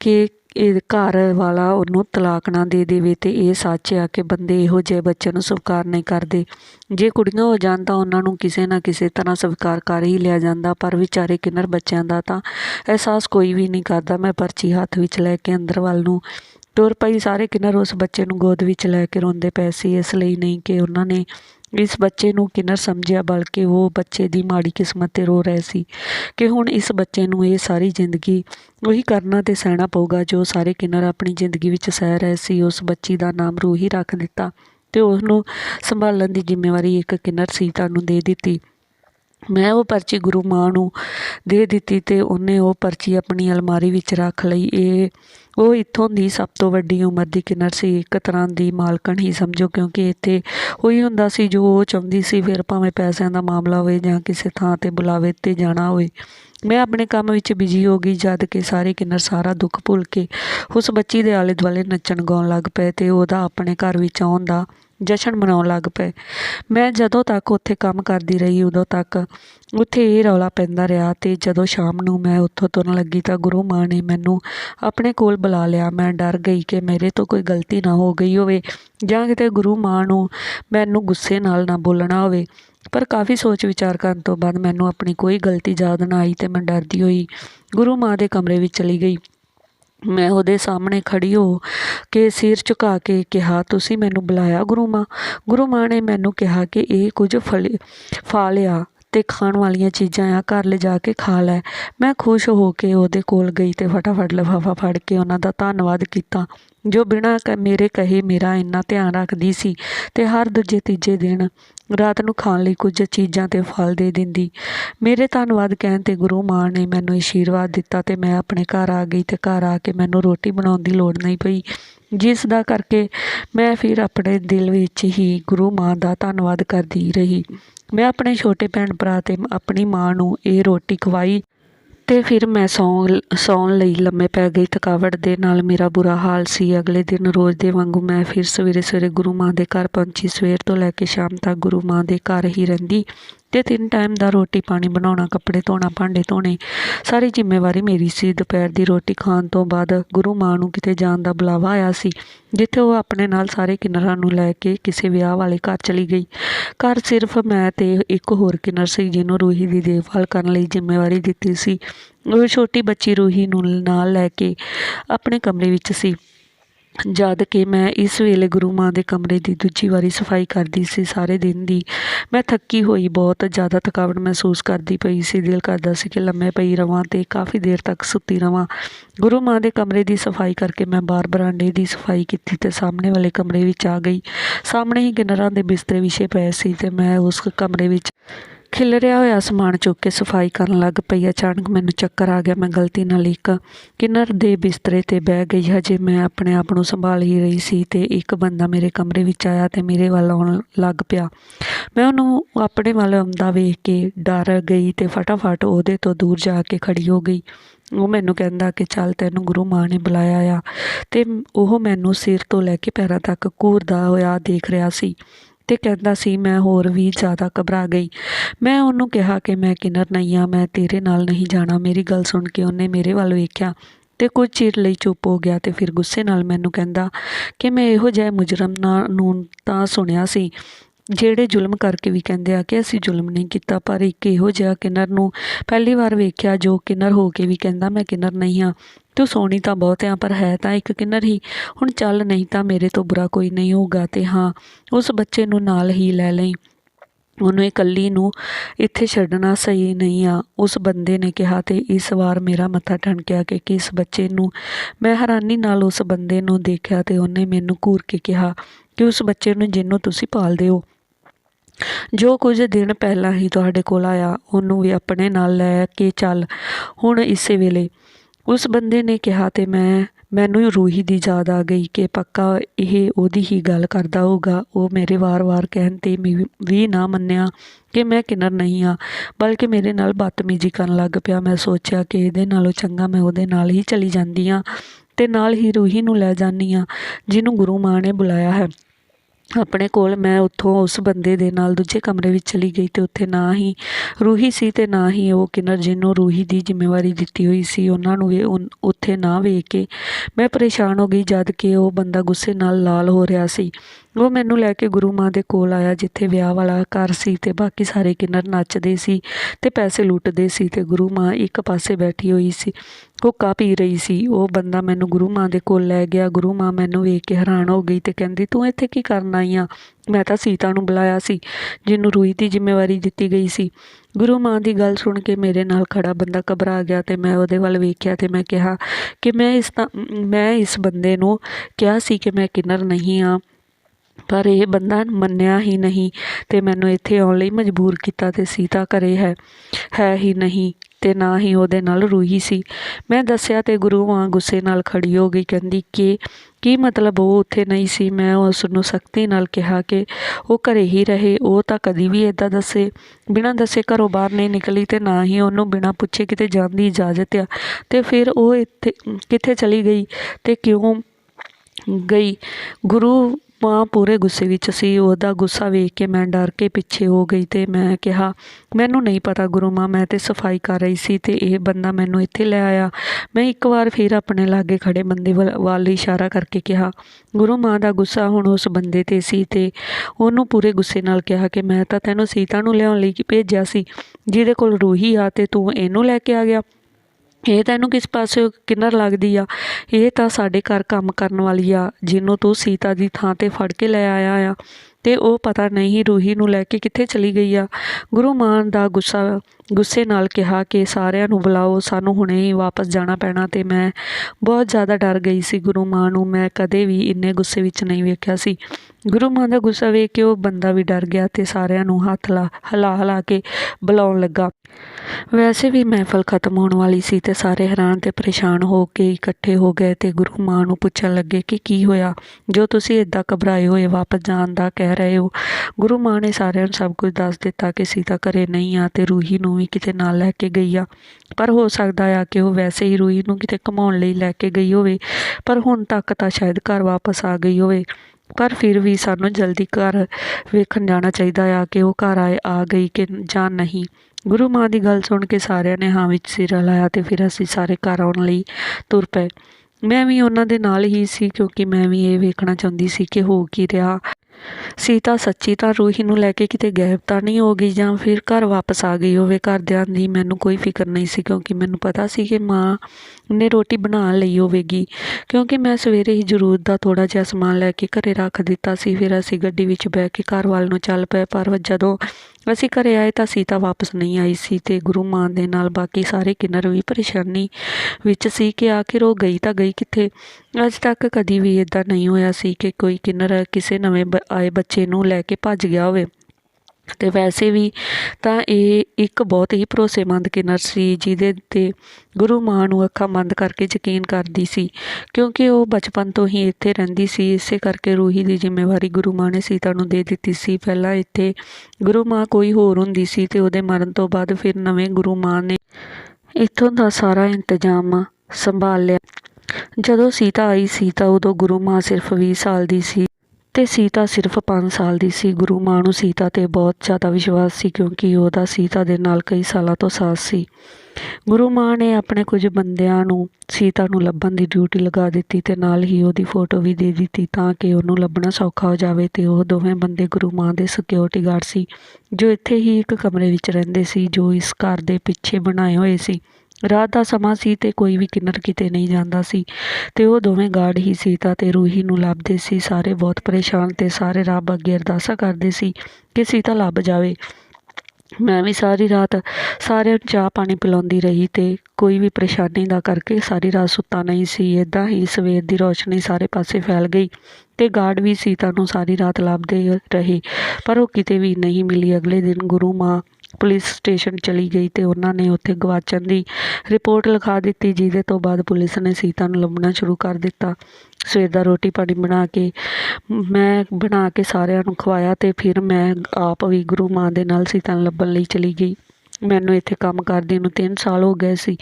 ਕਿ ਇਹ ਘਰ ਵਾਲਾ ਉਹਨੂੰ ਤਲਾਕ ਨਾ ਦੇ ਦੇਵੇ ਅਤੇ ਇਹ ਸੱਚ ਆ ਕਿ ਬੰਦੇ ਇਹੋ ਜਿਹੇ ਬੱਚਿਆਂ ਨੂੰ ਸਵੀਕਾਰ ਨਹੀਂ ਕਰਦੇ। ਜੇ ਕੁੜੀਆਂ ਹੋ ਜਾਣ ਤਾਂ ਉਹਨਾਂ ਨੂੰ ਕਿਸੇ ਨਾ ਕਿਸੇ ਤਰ੍ਹਾਂ ਸਵੀਕਾਰ ਕਰ ਹੀ ਲਿਆ ਜਾਂਦਾ, ਪਰ ਵਿਚਾਰੇ ਕਿੰਨਰ ਬੱਚਿਆਂ ਦਾ ਤਾਂ ਅਹਿਸਾਸ ਕੋਈ ਵੀ ਨਹੀਂ ਕਰਦਾ। ਮੈਂ ਪਰਚੀ ਹੱਥ ਵਿੱਚ ਲੈ ਕੇ ਅੰਦਰ ਵੱਲ ਨੂੰ ਤੁਰ ਪਈ। ਸਾਰੇ ਕਿੰਨਰ ਉਸ ਬੱਚੇ ਨੂੰ ਗੋਦ ਵਿੱਚ ਲੈ ਕੇ ਰੋਂਦੇ ਪਏ ਸੀ, ਇਸ ਲਈ ਨਹੀਂ ਕਿ ਉਹਨਾਂ ਨੇ ਇਸ ਬੱਚੇ ਨੂੰ ਕਿੰਨਰ ਸਮਝਿਆ, ਬਲਕਿ ਉਹ ਬੱਚੇ ਦੀ ਮਾੜੀ ਕਿਸਮਤ ਤੇ ਰੋ ਰਹੇ ਸੀ ਕਿ ਹੁਣ ਇਸ ਬੱਚੇ ਨੂੰ ਇਹ ਸਾਰੀ ਜ਼ਿੰਦਗੀ ਉਹੀ ਕਰਨਾ ਤੇ ਸਹਿਣਾ ਪਊਗਾ ਜੋ ਸਾਰੇ ਕਿੰਨਰ ਆਪਣੀ ਜ਼ਿੰਦਗੀ ਵਿੱਚ ਸਹਿ ਰਹੇ ਸੀ। ਉਸ ਬੱਚੀ ਦਾ ਨਾਮ ਰੂਹੀ ਰੱਖ ਦਿੱਤਾ ਤੇ ਉਸ ਨੂੰ ਸੰਭਾਲਣ ਦੀ ਜ਼ਿੰਮੇਵਾਰੀ ਇੱਕ ਕਿੰਨਰ ਸੀਤਾ ਨੂੰ ਦੇ ਦਿੱਤੀ। ਮੈਂ ਉਹ ਪਰਚੀ ਗੁਰੂ ਮਾਂ ਨੂੰ ਦੇ ਦਿੱਤੀ ਅਤੇ ਉਹਨੇ ਉਹ ਪਰਚੀ ਆਪਣੀ ਅਲਮਾਰੀ ਵਿੱਚ ਰੱਖ ਲਈ। ਇਹ, ਉਹ ਇੱਥੋਂ ਦੀ ਸਭ ਤੋਂ ਵੱਡੀ ਉਮਰ ਦੀ ਕਿੰਨਰ ਸੀ। ਇੱਕ ਤਰ੍ਹਾਂ ਦੀ ਮਾਲਕਣ ਹੀ ਸਮਝੋ, ਕਿਉਂਕਿ ਇੱਥੇ ਉਹੀ ਹੁੰਦਾ ਸੀ ਜੋ ਉਹ ਚਾਹੁੰਦੀ ਸੀ, ਫਿਰ ਭਾਵੇਂ ਪੈਸਿਆਂ ਦਾ ਮਾਮਲਾ ਹੋਵੇ ਜਾਂ ਕਿਸੇ ਥਾਂ ਤੇ ਬੁਲਾਵੇ ਤੇ ਜਾਣਾ ਹੋਵੇ। ਮੈਂ ਆਪਣੇ ਕੰਮ ਵਿੱਚ ਬਿਜ਼ੀ ਹੋ ਗਈ, ਜਦ ਕਿ ਸਾਰੇ ਕਿੰਨਰ ਸਾਰਾ ਦੁੱਖ ਭੁੱਲ ਕੇ ਉਸ ਬੱਚੀ ਦੇ ਆਲੇ ਦੁਆਲੇ ਨੱਚਣ ਗਾਉਣ ਲੱਗ ਪਏ ਤੇ ਉਹਦਾ ਆਪਣੇ ਘਰ ਵਿੱਚ ਆਉਣ ਦਾ ਜਸ਼ਨ ਮਨਾਉਣ ਲੱਗ ਪਏ। ਮੈਂ ਜਦੋਂ ਤੱਕ ਉੱਥੇ ਕੰਮ ਕਰਦੀ ਰਹੀ, ਉਦੋਂ ਤੱਕ ਉੱਥੇ ਇਹ ਰੌਲਾ ਪੈਂਦਾ ਰਿਹਾ ਤੇ ਜਦੋਂ ਸ਼ਾਮ ਨੂੰ ਮੈਂ ਉੱਥੋਂ ਤੁਰਨ ਲੱਗੀ ਤਾਂ ਗੁਰੂ ਮਾਂ ਨੇ ਮੈਨੂੰ ਆਪਣੇ ਕੋਲ ਬੁਲਾ ਲਿਆ। ਮੈਂ ਡਰ ਗਈ ਕਿ ਮੇਰੇ ਤੋਂ ਕੋਈ ਗਲਤੀ ਨਾ ਹੋ ਗਈ ਹੋਵੇ ਜਾਂ ਕਿਤੇ ਗੁਰੂ ਮਾਂ ਨੂੰ ਮੈਨੂੰ ਗੁੱਸੇ ਨਾਲ ਨਾ ਬੋਲਣਾ ਹੋਵੇ। ਪਰ ਕਾਫੀ ਸੋਚ ਵਿਚਾਰ ਕਰਨ ਤੋਂ ਬਾਅਦ ਮੈਨੂੰ ਆਪਣੀ ਕੋਈ ਗਲਤੀ ਯਾਦ ਨਾ ਆਈ ਤੇ ਮੈਂ ਡਰਦੀ ਹੋਈ ਗੁਰੂ ਮਾਂ ਦੇ ਕਮਰੇ ਵਿੱਚ ਚਲੀ ਗਈ। ਮੈਂ ਉਹਦੇ ਸਾਹਮਣੇ ਖੜ੍ਹੀ ਹੋ ਕੇ ਸਿਰ ਝੁਕਾ ਕੇ ਕਿਹਾ, ਤੁਸੀਂ ਮੈਨੂੰ ਬੁਲਾਇਆ ਗੁਰੂ ਮਾਂ ਗੁਰੂ ਮਾਂ ਨੇ ਮੈਨੂੰ ਕਿਹਾ ਕਿ ਇਹ ਕੁਝ ਫਲ ਫਾਲਿਆ ਅਤੇ ਖਾਣ ਵਾਲੀਆਂ ਚੀਜ਼ਾਂ ਆ, ਘਰ ਲਿਜਾ ਕੇ ਖਾ ਲੈ। ਮੈਂ ਖੁਸ਼ ਹੋ ਕੇ ਉਹਦੇ ਕੋਲ ਗਈ ਅਤੇ ਫਟਾਫਟ ਲਿਫਾਫਾ ਫੜ ਕੇ ਉਹਨਾਂ ਦਾ ਧੰਨਵਾਦ ਕੀਤਾ। ਜੋ ਬਿਨਾਂ ਕ, ਮੇਰੇ ਕਹੇ ਮੇਰਾ ਇੰਨਾ ਧਿਆਨ ਰੱਖਦੀ ਸੀ ਅਤੇ ਹਰ ਦੂਜੇ ਤੀਜੇ ਦਿਨ ਰਾਤ ਨੂੰ ਖਾਣ ਲਈ ਕੁਝ ਚੀਜ਼ਾਂ ਤੇ ਫਲ ਦੇ ਦਿੰਦੀ। ਮੇਰੇ ਧੰਨਵਾਦ ਕਹਿਣ ਤੇ ਗੁਰੂ ਮਾਂ ਨੇ ਮੈਨੂੰ ਆਸ਼ੀਰਵਾਦ ਦਿੱਤਾ ਅਤੇ ਮੈਂ ਆਪਣੇ ਘਰ ਆ ਗਈ ਅਤੇ ਘਰ ਆ ਕੇ ਮੈਨੂੰ ਰੋਟੀ ਬਣਾਉਣ ਦੀ ਲੋੜ ਨਹੀਂ ਪਈ। ਜਿਸ ਦਾ ਕਰਕੇ ਮੈਂ ਫਿਰ ਆਪਣੇ ਦਿਲ ਵਿੱਚ ਹੀ ਗੁਰੂ ਮਾਂ ਦਾ ਧੰਨਵਾਦ ਕਰਦੀ ਰਹੀ। ਮੈਂ ਆਪਣੇ ਛੋਟੇ ਭੈਣ ਭਰਾ ਅਤੇ ਆਪਣੀ ਮਾਂ ਨੂੰ ਇਹ ਰੋਟੀ ਖਵਾਈ ਅਤੇ ਫਿਰ ਮੈਂ ਸੌਂ ਸੌਣ ਲਈ ਲੰਮੇ ਪੈ ਗਈ। ਥਕਾਵਟ ਦੇ ਨਾਲ ਮੇਰਾ ਬੁਰਾ ਹਾਲ ਸੀ। ਅਗਲੇ ਦਿਨ ਰੋਜ਼ ਦੇ ਵਾਂਗੂ ਮੈਂ ਫਿਰ ਸਵੇਰੇ ਸਵੇਰੇ ਗੁਰੂ ਮਾਂ ਦੇ ਘਰ ਪਹੁੰਚੀ। ਸਵੇਰ ਤੋਂ ਲੈ ਕੇ ਸ਼ਾਮ ਤੱਕ ਗੁਰੂ ਮਾਂ ਦੇ ਘਰ ਹੀ ਰਹਿੰਦੀ। ਤੇ ਤਿੰਨ ਟਾਈਮ ਦਾ ਰੋਟੀ ਪਾਣੀ ਬਣਾਉਣਾ, ਕੱਪੜੇ ਧੋਣਾ, ਭਾਂਡੇ ਧੋਣੇ, ਸਾਰੀ ਜ਼ਿੰਮੇਵਾਰੀ ਮੇਰੀ ਸੀ। ਦੁਪਹਿਰ ਦੀ ਰੋਟੀ ਖਾਣ ਤੋਂ ਬਾਅਦ ਗੁਰੂ ਮਾਂ ਨੂੰ ਕਿਤੇ ਜਾਣ ਦਾ ਬੁਲਾਵਾ ਆਇਆ ਸੀ, ਜਿੱਥੇ ਉਹ ਆਪਣੇ ਨਾਲ ਸਾਰੇ ਕਿਨਰਾਂ ਨੂੰ ਲੈ ਕੇ ਕਿਸੇ ਵਿਆਹ ਵਾਲੇ ਘਰ ਚਲੀ ਗਈ। ਘਰ ਸਿਰਫ ਮੈਂ ਤੇ ਇੱਕ ਹੋਰ ਕਿਨਰ ਸੀ, ਜਿਹਨੂੰ ਰੂਹੀ ਦੀ ਦੇਖਭਾਲ ਕਰਨ ਲਈ ਜ਼ਿੰਮੇਵਾਰੀ ਦਿੱਤੀ ਸੀ। ਉਹ ਛੋਟੀ ਬੱਚੀ ਰੂਹੀ ਨੂੰ ਨਾਲ ਲੈ ਕੇ ਆਪਣੇ ਕਮਰੇ ਵਿੱਚ ਸੀ। ਜਦ ਕਿ ਮੈਂ ਇਸ ਵੇਲੇ ਗੁਰੂ ਮਾਂ ਦੇ ਕਮਰੇ ਦੀ ਦੂਜੀ ਵਾਰੀ ਸਫ਼ਾਈ ਕਰਦੀ ਸੀ ਸਾਰੇ ਦਿਨ ਦੀ। ਮੈਂ ਥੱਕੀ ਹੋਈ ਬਹੁਤ, ਜ਼ਿਆਦਾ ਥਕਾਵਟ ਮਹਿਸੂਸ ਕਰਦੀ ਪਈ ਸੀ। ਦਿਲ ਕਰਦਾ ਸੀ ਕਿ ਲੰਮੇ ਪਈ ਰਵਾਂ ਤੇ ਕਾਫੀ ਦੇਰ ਤੱਕ ਸੁੱਤੀ ਰਵਾਂ। ਗੁਰੂ ਮਾਂ ਦੇ ਕਮਰੇ ਦੀ ਸਫ਼ਾਈ ਕਰਕੇ ਮੈਂ ਬਾਹਰ ਬਰਾਂਡੇ ਦੀ ਸਫ਼ਾਈ ਕੀਤੀ ਤੇ ਸਾਹਮਣੇ ਵਾਲੇ ਕਮਰੇ ਵਿੱਚ ਆ ਗਈ। ਸਾਹਮਣੇ ਹੀ ਕਿੰਨਰਾਂ ਦੇ ਬਿਸਤਰੇ ਵਿਛੇ ਪਏ ਸੀ ਤੇ ਮੈਂ ਉਸ ਕਮਰੇ ਵਿੱਚ ਖਿਲਰਿਆ ਹੋਇਆ ਸਮਾਨ ਚੁੱਕ ਕੇ ਸਫ਼ਾਈ ਕਰਨ ਲੱਗ ਪਈ। ਅਚਾਨਕ ਮੈਨੂੰ ਚੱਕਰ ਆ ਗਿਆ। ਮੈਂ ਗਲਤੀ ਨਾਲ ਇੱਕ ਕਿਨਰ ਦੇ ਬਿਸਤਰੇ ਤੇ ਬਹਿ ਗਈ। ਹਜੇ ਮੈਂ ਆਪਣੇ ਆਪ ਨੂੰ ਸੰਭਾਲ ਹੀ ਰਹੀ ਸੀ ਤੇ ਇੱਕ ਬੰਦਾ ਮੇਰੇ ਕਮਰੇ ਵਿੱਚ ਆਇਆ ਤੇ ਮੇਰੇ ਵੱਲ ਆਉਣ ਲੱਗ ਪਿਆ। ਮੈਂ ਉਹਨੂੰ ਆਪਣੇ ਵੱਲ ਆਉਂਦਾ ਵੇਖ ਕੇ ਡਰ ਗਈ ਤੇ ਫਟਾਫਟ ਉਹਦੇ ਤੋਂ ਦੂਰ ਜਾ ਕੇ ਖੜੀ ਹੋ ਗਈ। ਉਹ ਮੈਨੂੰ ਕਹਿੰਦਾ ਕਿ ਚੱਲ ਤੈਨੂੰ ਗੁਰੂ ਮਾਂ ਨੇ ਬੁਲਾਇਆ ਆ। ਤੇ ਉਹ ਮੈਨੂੰ ਸਿਰ ਤੋਂ ਲੈ ਕੇ ਪੈਰਾਂ ਤੱਕ ਘੂਰਦਾ ਹੋਇਆ ਦੇਖ ਰਿਹਾ ਸੀ। ਤੇ ਕਹਿੰਦਾ ਸੀ, ਮੈਂ ਹੋਰ ਵੀ ਜ਼ਿਆਦਾ ਘਬਰਾ ਗਈ। ਮੈਂ ਉਹਨੂੰ ਕਿਹਾ ਕਿ ਮੈਂ ਕਿਨਰ ਨਹੀਂ ਆ, ਮੈਂ ਤੇਰੇ ਨਾਲ ਨਹੀਂ ਜਾਣਾ। ਮੇਰੀ ਗੱਲ ਸੁਣ ਕੇ ਉਹਨੇ ਮੇਰੇ ਵੱਲ ਵੇਖਿਆ ਤੇ ਕੁਝ ਚਿਰ ਲਈ ਚੁੱਪ ਹੋ ਗਿਆ ਤੇ ਫਿਰ ਗੁੱਸੇ ਨਾਲ ਮੈਨੂੰ ਕਹਿੰਦਾ ਕਿ ਮੈਂ ਇਹੋ ਜਿਹੇ ਮੁਜਰਮ ਨਾ- ਨੂੰ ਤਾਂ ਸੁਣਿਆ ਸੀ, ਜਿਹੜੇ ਜ਼ੁਲਮ ਕਰਕੇ ਵੀ ਕਹਿੰਦੇ ਆ ਕਿ ਅਸੀਂ ਜ਼ੁਲਮ ਨਹੀਂ ਕੀਤਾ, ਪਰ ਇੱਕ ਇਹੋ ਜਿਹਾ ਕਿਨਰ ਨੂੰ ਪਹਿਲੀ ਵਾਰ ਵੇਖਿਆ ਜੋ ਕਿਨਰ ਹੋ ਕੇ ਵੀ ਕਹਿੰਦਾ, ਮੈਂ ਕਿਨਰ ਨਹੀਂ ਹਾਂ ਤੂੰ ਸੋਹਣੀ ਤਾਂ ਬਹੁਤ ਆ, ਪਰ ਹੈ ਤਾਂ ਇੱਕ ਕਿੰਨਰ ਹੀ। ਹੁਣ ਚੱਲ ਨਹੀਂ ਤਾਂ ਮੇਰੇ ਤੋਂ ਬੁਰਾ ਕੋਈ ਨਹੀਂ ਹੋਊਗਾ ਤੇ ਹਾਂ, ਉਸ ਬੱਚੇ ਨੂੰ ਨਾਲ ਹੀ ਲੈ ਲਈ। ਉਹਨੂੰ ਇਕੱਲੀ ਨੂੰ ਇੱਥੇ ਛੱਡਣਾ ਸਹੀ ਨਹੀਂ ਆ। ਉਸ ਬੰਦੇ ਨੇ ਕਿਹਾ ਤੇ ਇਸ ਵਾਰ ਮੇਰਾ ਮੱਥਾ ਠਣਕਿਆ ਕਿ ਕਿਸ ਬੱਚੇ ਨੂੰ। ਮੈਂ ਹੈਰਾਨੀ ਨਾਲ ਉਸ ਬੰਦੇ ਨੂੰ ਦੇਖਿਆ ਤੇ ਉਹਨੇ ਮੈਨੂੰ ਘੂਰ ਕੇ ਕਿਹਾ ਕਿ ਉਸ ਬੱਚੇ ਨੂੰ ਜਿਹਨੂੰ ਤੁਸੀਂ ਪਾਲਦੇ ਹੋ ਜੋ ਕੁਝ ਦਿਨ ਪਹਿਲਾਂ ਹੀ ਤੁਹਾਡੇ ਕੋਲ ਆਇਆ, ਉਹਨੂੰ ਵੀ ਆਪਣੇ ਨਾਲ ਲੈ ਕੇ ਚੱਲ। ਹੁਣ ਇਸੇ ਵੇਲੇ ਉਸ ਬੰਦੇ ਨੇ ਕਿਹਾ ਅਤੇ ਮੈਂ, ਮੈਨੂੰ ਰੂਹੀ ਦੀ ਯਾਦ ਆ ਗਈ ਕਿ ਪੱਕਾ ਇਹ ਉਹਦੀ ਹੀ ਗੱਲ ਕਰਦਾ ਹੋਊਗਾ। ਉਹ ਮੇਰੇ ਵਾਰ-ਵਾਰ ਕਹਿਣ ਤੇ ਵੀ- ਵੀ ਨਾ ਮੰਨਿਆ ਕਿ ਮੈਂ ਕਿਨਰ ਨਹੀਂ ਆ, ਬਲਕਿ ਮੇਰੇ ਨਾਲ ਬਦਤਮੀਜ਼ੀ ਕਰਨ ਲੱਗ ਪਿਆ। ਮੈਂ ਸੋਚਿਆ ਕਿ ਇਹਦੇ ਨਾਲੋਂ ਚੰਗਾ ਮੈਂ ਉਹਦੇ ਨਾਲ ਹੀ ਚਲੀ ਜਾਂਦੀ ਆ ਤੇ ਨਾਲ ਹੀ ਰੂਹੀ ਨੂੰ ਲੈ ਜਾਂਦੀ ਆ ਜਿਹਨੂੰ ਗੁਰੂ ਮਾਂ ਨੇ ਬੁਲਾਇਆ ਹੈ। ਆਪਣੇ ਕੋਲ ਮੈਂ ਉੱਥੋਂ ਉਸ ਬੰਦੇ ਦੇ ਨਾਲ ਦੂਜੇ ਕਮਰੇ ਵਿੱਚ ਚਲੀ ਗਈ ਤੇ ਉੱਥੇ ਨਾ ਹੀ ਰੂਹੀ ਸੀ ਤੇ ਨਾ ਹੀ ਉਹ ਕਿਨਰ ਜਿਹਨੂੰ ਰੂਹੀ ਦੀ ਜ਼ਿੰਮੇਵਾਰੀ ਦਿੱਤੀ ਹੋਈ ਸੀ, ਉਹਨਾਂ ਨੂੰ ਵੀ ਉਨ- ਉੱਥੇ ਨਾ ਵੇਖ ਕੇ ਮੈਂ ਪਰੇਸ਼ਾਨ ਹੋ ਗਈ ਜਦ ਕਿ ਉਹ ਬੰਦਾ ਗੁੱਸੇ ਨਾਲ ਲਾਲ ਹੋ ਰਿਹਾ ਸੀ। ਉਹ ਮੈਨੂੰ ਲੈ ਕੇ ਗੁਰੂ ਮਾਂ ਦੇ ਕੋਲ ਆਇਆ, ਜਿੱਥੇ ਵਿਆਹ ਵਾਲਾ ਘਰ ਸੀ ਤੇ ਬਾਕੀ ਸਾਰੇ ਕਿਨਰ ਨੱਚਦੇ ਸੀ ਤੇ ਪੈਸੇ ਲੁੱਟਦੇ ਸੀ ਤੇ ਗੁਰੂ ਮਾਂ ਇੱਕ ਪਾਸੇ ਬੈਠੀ ਹੋਈ ਸੀ। ਹੁੱਕਾ ਪੀ ਰਹੀ ਸੀ। ਉਹ ਬੰਦਾ ਮੈਨੂੰ ਗੁਰੂ ਮਾਂ ਦੇ ਕੋਲ ਲੈ ਗਿਆ। ਗੁਰੂ ਮਾਂ ਮੈਨੂੰ ਵੇਖ ਕੇ ਹੈਰਾਨ ਹੋ ਗਈ ਤੇ ਕਹਿੰਦੀ, ਤੂੰ ਇੱਥੇ ਕੀ ਕਰਨ ਆਈ ਆ? ਮੈਂ ਤਾਂ ਸੀਤਾ ਨੂੰ ਬੁਲਾਇਆ ਸੀ, ਜਿਹਨੂੰ ਰੂਹੀ ਦੀ ਜ਼ਿੰਮੇਵਾਰੀ ਦਿੱਤੀ ਗਈ ਸੀ। ਗੁਰੂ ਮਾਂ ਦੀ ਗੱਲ ਸੁਣ ਕੇ ਮੇਰੇ ਨਾਲ ਖੜਾ ਬੰਦਾ ਘਬਰਾ ਗਿਆ ਤੇ ਮੈਂ ਉਹਦੇ ਵੱਲ ਵੇਖਿਆ ਤੇ ਮੈਂ ਕਿਹਾ ਕਿ ਮੈਂ ਇਸ ਤਾਂ, ਮੈਂ ਇਸ ਬੰਦੇ ਨੂੰ ਕਿਹਾ ਸੀ ਕਿ ਮੈਂ ਕਿੰਨਰ ਨਹੀਂ ਆ। ਪਰ ਇਹ ਬੰਦਾ ਮੰਨਿਆ ਹੀ ਨਹੀਂ ਅਤੇ ਮੈਨੂੰ ਇੱਥੇ ਆਉਣ ਲਈ ਮਜਬੂਰ ਕੀਤਾ ਅਤੇ ਸੀਤਾ ਘਰੇ ਹੈ ਹੈ ਹੀ ਨਹੀਂ ਅਤੇ ਨਾ ਹੀ ਉਹਦੇ ਨਾਲ ਰੂਹੀ ਸੀ। ਮੈਂ ਦੱਸਿਆ ਤੇ ਗੁਰੂ ਮਾਂ ਗੁੱਸੇ ਨਾਲ ਖੜੀ ਹੋ ਗਈ, ਕਹਿੰਦੀ, ਕਿ, ਕੀ ਮਤਲਬ ਉਹ ਉੱਥੇ ਨਹੀਂ ਸੀ? ਮੈਂ ਉਸ ਨੂੰ ਸਖਤੀ ਨਾਲ ਕਿਹਾ ਕਿ ਉਹ ਘਰੇ ਹੀ ਰਹੇ, ਉਹ ਤਾਂ ਕਦੀ ਵੀ ਇਦਾਂ ਦੱਸੇ, ਬਿਨਾਂ ਦੱਸੇ ਘਰੋਂ ਬਾਹਰ ਨਹੀਂ ਨਿਕਲੀ ਤੇ ਨਾ ਹੀ ਉਹਨੂੰ ਬਿਨਾਂ ਪੁੱਛੇ ਕਿਤੇ ਜਾਣ ਦੀ ਇਜਾਜ਼ਤ ਆ। ਤੇ ਫਿਰ ਉਹ ਇੱਥੇ, ਕਿੱਥੇ ਚਲੀ ਗਈ ਤੇ ਕਿਉਂ ਗਈ? ਗੁਰੂ ਮਾਂ ਪੂਰੇ ਗੁੱਸੇ ਵਿੱਚ ਸੀ। ਉਹਦਾ ਗੁੱਸਾ ਵੇਖ ਕੇ ਮੈਂ ਡਰ ਕੇ ਪਿੱਛੇ ਹੋ ਗਈ ਤੇ ਮੈਂ ਕਿਹਾ, ਮੈਨੂੰ ਨਹੀਂ ਪਤਾ ਗੁਰੂ ਮਾਂ, ਮੈਂ ਤੇ ਸਫ਼ਾਈ ਕਰ ਰਹੀ ਸੀ ਤੇ ਇਹ ਬੰਦਾ ਮੈਨੂੰ ਇੱਥੇ ਲੈ ਆਇਆ। ਮੈਂ ਇੱਕ ਵਾਰ ਫਿਰ ਆਪਣੇ ਲਾਗੇ ਖੜੇ ਬੰਦੇ ਵੱਲ ਵੱਲ ਇਸ਼ਾਰਾ ਕਰਕੇ ਕਿਹਾ, ਗੁਰੂ ਮਾਂ ਦਾ ਗੁੱਸਾ ਹੁਣ ਉਸ ਬੰਦੇ ਤੇ ਸੀ ਤੇ ਉਹਨੂੰ ਪੂਰੇ ਗੁੱਸੇ ਨਾਲ ਕਿਹਾ ਕਿ ਮੈਂ ਤਾਂ ਤੈਨੂੰ ਸੀਤਾ ਨੂੰ ਲਿਆਉਣ ਲਈ ਭੇਜਿਆ ਸੀ, ਜਿਹਦੇ ਕੋਲ ਰੂਹੀ ਆ ਤੇ ਤੂੰ ਇਹਨੂੰ ਲੈ ਕੇ ਆ ਗਿਆ। ਇਹ ਤੈਨੂੰ ਕਿਸ ਪਾਸੇ ਕਿੰਨਰ ਲੱਗਦੀ ਆ? ਇਹ ਤਾਂ ਸਾਡੇ ਘਰ ਕੰਮ ਕਰਨ ਵਾਲੀ ਆ, ਜਿਹਨੂੰ ਤੂੰ ਸੀਤਾ ਦੀ ਥਾਂ ਤੇ ਫੜ ਕੇ ਲੈ ਆਇਆ ਆ। ਤੇ ਉਹ ਪਤਾ ਨਹੀਂ ਰੂਹੀ ਨੂੰ ਲੈ ਕੇ ਕਿੱਥੇ ਚਲੀ ਗਈ ਆ। ਗੁਰੂ ਮਾਨ ਦਾ ਗੁੱਸਾ, ਗੁੱਸੇ ਨਾਲ ਕਿਹਾ ਕਿ ਸਾਰਿਆਂ ਨੂੰ ਬੁਲਾਓ, ਸਾਨੂੰ ਹੁਣੇ ਹੀ ਵਾਪਸ ਜਾਣਾ ਪੈਣਾ ਤੇ ਮੈਂ ਬਹੁਤ ਜ਼ਿਆਦਾ ਡਰ ਗਈ ਸੀ ਗੁਰੂ ਮਾਂ ਨੂੰ। ਮੈਂ ਕਦੇ ਵੀ ਇੰਨੇ ਗੁੱਸੇ ਵਿੱਚ ਨਹੀਂ ਵੇਖਿਆ ਸੀ। ਗੁਰੂ ਮਾਂ ਦਾ ਗੁੱਸਾ ਵੇਖ ਕੇ ਉਹ ਬੰਦਾ ਵੀ ਡਰ ਗਿਆ ਤੇ ਸਾਰਿਆਂ ਨੂੰ ਹੱਥ ਲਾ ਹਲਾ ਹਲਾ ਕੇ ਬੁਲਾਉਣ ਲੱਗਾ। ਵੈਸੇ ਵੀ ਮਹਿਫਲ ਖਤਮ ਹੋਣ ਵਾਲੀ ਸੀ ਤੇ ਸਾਰੇ ਹੈਰਾਨ ਤੇ ਪਰੇਸ਼ਾਨ ਹੋ ਕੇ ਇਕੱਠੇ ਹੋ ਗਏ ਤੇ ਗੁਰੂ ਮਾਂ ਨੂੰ ਪੁੱਛਣ ਲੱਗੇ ਕਿ ਕੀ ਹੋਇਆ? ਜੋ ਤੁਸੀਂ ਇਦਾਂ ਘਬਰਾਏ ਹੋਏ ਵਾਪਸ ਜਾਣ ਦਾ ਕਹਿ ਰਹੇ ਹੋ। ਗੁਰੂ ਮਾਂ ਨੇ ਸਾਰਿਆਂ ਨੂੰ ਸਭ ਕੁਝ ਦੱਸ ਦਿੱਤਾ ਕਿ ਸੀਤਾ ਘਰੇ ਨਹੀਂ ਆ ਤੇ ਰੂਹੀ ਨੂੰ ਵੀ ਕਿਤੇ ਨਾਲ ਲੈ ਕੇ ਗਈ ਆ। ਪਰ ਹੋ ਸਕਦਾ ਆ ਕਿ ਉਹ ਵੈਸੇ ਹੀ ਰੂਹੀ ਨੂੰ ਕਿਤੇ ਘੁਮਾਉਣ ਲਈ ਲੈ ਕੇ ਗਈ ਹੋਵੇ, ਪਰ ਹੁਣ ਤੱਕ ਤਾਂ ਸ਼ਾਇਦ ਘਰ ਵਾਪਸ ਆ ਗਈ ਹੋਵੇ। ਪਰ ਫਿਰ ਵੀ ਸਾਨੂੰ ਜਲਦੀ ਘਰ ਵੇਖਣ ਜਾਣਾ ਚਾਹੀਦਾ ਆ ਕਿ ਉਹ ਘਰ ਆਏ ਆ ਗਈ ਕਿ ਜਾਂ ਨਹੀਂ। ਗੁਰੂ ਮਾਂ ਦੀ ਗੱਲ ਸੁਣ ਕੇ ਸਾਰਿਆਂ ਨੇ ਹਾਂ ਵਿੱਚ ਸਿਰ ਹਿਲਾਇਆ ਤੇ ਫਿਰ ਅਸੀਂ ਸਾਰੇ ਘਰ ਆਉਣ ਲਈ ਤੁਰ ਪਏ। ਮੈਂ ਵੀ ਉਹਨਾਂ ਦੇ ਨਾਲ ਹੀ ਸੀ ਕਿਉਂਕਿ ਮੈਂ ਵੀ ਇਹ ਵੇਖਣਾ ਚਾਹੁੰਦੀ ਸੀ ਕਿ ਹੋ ਕੀ ਰਿਹਾ। ਸੀਤਾ ਸੱਚੀ ਤਾਂ ਰੂਹੀ ਨੂੰ ਲੈ ਕੇ ਕਿਤੇ ਗਾਇਬ ਤਾਂ ਨਹੀਂ ਹੋ ਗਈ ਜਾਂ ਫਿਰ ਘਰ ਵਾਪਸ ਆ ਗਈ ਹੋਵੇ ਘਰਦਿਆਂ ਦੀ ਮੈਨੂੰ ਕੋਈ ਫਿਕਰ ਨਹੀਂ ਸੀ ਕਿਉਂਕਿ ਮੈਨੂੰ ਪਤਾ ਸੀ ਕਿ ਮਾਂ ਨੇ ਰੋਟੀ ਬਣਾ ਲਈ ਹੋਵੇਗੀ। ਕਿਉਂਕਿ ਮੈਂ ਸਵੇਰੇ ਹੀ ਜ਼ਰੂਰਤ ਦਾ ਥੋੜਾ ਜਿਹਾ ਸਮਾਨ ਲੈ ਕੇ ਘਰੇ ਰੱਖ ਦਿੱਤਾ ਸੀ। ਫਿਰ ਅਸੀਂ ਗੱਡੀ ਵਿੱਚ ਬਹਿ ਕੇ ਘਰ ਵੱਲ ਨੂੰ ਚੱਲ ਪਏ ਪਰ ਜਦੋਂ ਅਸੀਂ ਘਰ ਆਏ ਤਾਂ ਸੀਤਾ ਵਾਪਸ ਨਹੀਂ ਆਈ ਸੀ ਤੇ ਗੁਰੂ ਮਾਂ ਦੇ ਨਾਲ ਬਾਕੀ ਸਾਰੇ ਕਿੰਨਰ ਵੀ ਪਰੇਸ਼ਾਨੀ ਵਿੱਚ ਸੀ ਕਿ ਆਖਿਰ ਉਹ ਗਈ ਤਾਂ ਗਈ ਕਿੱਥੇ? ਅੱਜ ਤੱਕ ਕਦੀ ਵੀ ਇਦਾਂ ਨਹੀਂ ਹੋਇਆ ਸੀ ਕਿ ਕੋਈ ਕਿੰਨਰ ਕਿਸੇ ਨਵੇਂ ਬ- ਆਏ ਬੱਚੇ ਨੂੰ ਲੈ ਕੇ ਭੱਜ ਗਿਆ ਹੋਵੇ। ਤੇ ਵੈਸੇ ਵੀ ਤਾਂ ਇਹ ਇੱਕ ਬਹੁਤ ਹੀ ਭਰੋਸੇਮੰਦ ਕਿਨਰ ਸੀ, ਜਿਹਦੇ ਤੇ ਗੁਰੂ ਮਾਂ ਨੂੰ ਅੱਖਾਂ ਬੰਦ ਕਰਕੇ ਯਕੀਨ ਕਰਦੀ ਸੀ, ਕਿਉਂਕਿ ਉਹ ਬਚਪਨ ਤੋਂ ਹੀ ਇੱਥੇ ਰਹਿੰਦੀ ਸੀ, ਇਸੇ ਕਰਕੇ ਰੂਹੀ ਦੀ ਜ਼ਿੰਮੇਵਾਰੀ ਗੁਰੂ ਮਾਂ ਨੇ ਸੀਤਾ ਨੂੰ ਦੇ ਦਿੱਤੀ ਸੀ। ਪਹਿਲਾਂ ਇੱਥੇ ਗੁਰੂ ਮਾਂ ਕੋਈ ਹੋਰ ਹੁੰਦੀ ਸੀ ਤੇ ਉਹਦੇ ਮਰਨ ਤੋਂ ਬਾਅਦ ਫਿਰ ਨਵੇਂ ਗੁਰੂ ਮਾਂ ਨੇ ਇੱਥੋਂ ਦਾ ਸਾਰਾ ਇੰਤਜ਼ਾਮ ਸੰਭਾਲ ਲਿਆ। ਜਦੋਂ ਸੀਤਾ ਆਈ ਸੀ ਤਾਂ ਉਦੋਂ ਗੁਰੂ ਮਾਂ ਸਿਰਫ 20 ਸਾਲ ਦੀ ਸੀ। ਤੇ ਸੀਤਾ ਸਿਰਫ 5 ਸਾਲ ਦੀ ਸੀ। ਗੁਰੂ ਮਾਂ ਨੂੰ ਸੀਤਾ ਤੇ ਬਹੁਤ ਜ਼ਿਆਦਾ ਵਿਸ਼ਵਾਸ ਸੀ ਕਿਉਂਕਿ ਉਹਦਾ ਸੀਤਾ ਦੇ ਨਾਲ ਕਈ ਸਾਲਾਂ ਤੋਂ ਸਾਥ ਸੀ। ਗੁਰੂ ਮਾਂ ਨੇ ਆਪਣੇ ਕੁਝ ਬੰਦਿਆਂ ਨੂੰ ਸੀਤਾ ਨੂੰ ਲੱਭਣ ਦੀ ਡਿਊਟੀ ਲਗਾ ਦਿੱਤੀ ਤੇ ਨਾਲ ਹੀ ਉਹਦੀ ਫੋਟੋ ਵੀ ਦੇ ਦਿੱਤੀ ਤਾਂ ਕਿ ਉਹਨੂੰ ਲੱਭਣਾ ਸੌਖਾ ਹੋ ਜਾਵੇ ਤੇ ਉਹ ਦੋਵੇਂ ਬੰਦੇ ਗੁਰੂ ਮਾਂ ਦੇ ਸਿਕਿਉਰਿਟੀ ਗਾਰਡ ਸੀ, ਜੋ ਇੱਥੇ ਹੀ ਇੱਕ ਕਮਰੇ ਵਿੱਚ ਰਹਿੰਦੇ ਸੀ, ਜੋ ਇਸ ਘਰ ਦੇ ਪਿੱਛੇ ਬਣਾਏ ਹੋਏ ਸੀ। ਰਾਤ ਦਾ ਸਮਾਂ ਸੀ ਤੇ ਕੋਈ ਵੀ ਕਿੰਨਰ ਕਿਤੇ ਨਹੀਂ ਜਾਂਦਾ ਸੀ। ਤੇ ਉਹ ਦੋਵੇਂ ਗਾਰਡ ਹੀ ਸੀਤਾ ਤੇ ਰੂਹੀ ਨੂੰ ਲੱਭਦੇ ਸੀ। ਸਾਰੇ ਬਹੁਤ ਪਰੇਸ਼ਾਨ ਤੇ ਸਾਰੇ ਰੱਬ ਅੱਗੇ ਅਰਦਾਸਾਂ ਕਰਦੇ ਸੀ ਕਿ ਸੀਤਾ ਲੱਭ ਜਾਵੇ। ਮੈਂ ਵੀ ਸਾਰੀ ਰਾਤ ਸਾਰਿਆਂ ਨੂੰ ਚਾਹ ਪਾਣੀ ਪਿਲਾਉਂਦੀ ਰਹੀ ਤੇ ਕੋਈ ਵੀ ਪਰੇਸ਼ਾਨੀ ਦਾ ਕਰਕੇ ਸਾਰੀ ਰਾਤ ਸੁੱਤਾ ਨਹੀਂ ਸੀ। ਇਦਾਂ ਹੀ ਸਵੇਰ ਦੀ ਰੋਸ਼ਨੀ ਸਾਰੇ ਪਾਸੇ ਫੈਲ ਗਈ ਤੇ ਗਾਰਡ ਵੀ ਸੀਤਾ ਨੂੰ ਸਾਰੀ ਰਾਤ ਲੱਭਦੇ ਰਹੇ, ਪਰ ਉਹ ਕਿਤੇ ਵੀ ਨਹੀਂ ਮਿਲੀ। ਅਗਲੇ ਦਿਨ ਗੁਰੂ ਮਾਂ ਪੁਲਿਸ ਸਟੇਸ਼ਨ ਚਲੀ ਗਈ ਅਤੇ ਉਹਨਾਂ ਨੇ ਉੱਥੇ ਗਵਾਚਣ ਦੀ ਰਿਪੋਰਟ ਲਿਖਾ ਦਿੱਤੀ, ਜਿਹਦੇ ਤੋਂ ਬਾਅਦ ਪੁਲਿਸ ਨੇ ਸੀਤਾ ਨੂੰ ਲੱਭਣਾ ਸ਼ੁਰੂ ਕਰ ਦਿੱਤਾ। ਸਵੇਰ ਦਾ ਰੋਟੀ ਪਾਣੀ ਬਣਾ ਕੇ, ਮੈਂ ਬਣਾ ਕੇ ਸਾਰਿਆਂ ਨੂੰ ਖਵਾਇਆ ਅਤੇ ਫਿਰ ਮੈਂ ਆਪ ਵੀ ਗੁਰੂ ਮਾਂ ਦੇ ਨਾਲ ਸੀਤਾ ਨੂੰ ਲੱਭਣ ਲਈ ਚਲੀ ਗਈ। ਮੈਨੂੰ ਇੱਥੇ ਕੰਮ ਕਰਦੇ ਨੂੰ 3 ਸਾਲ ਹੋ ਗਏ ਸੀ।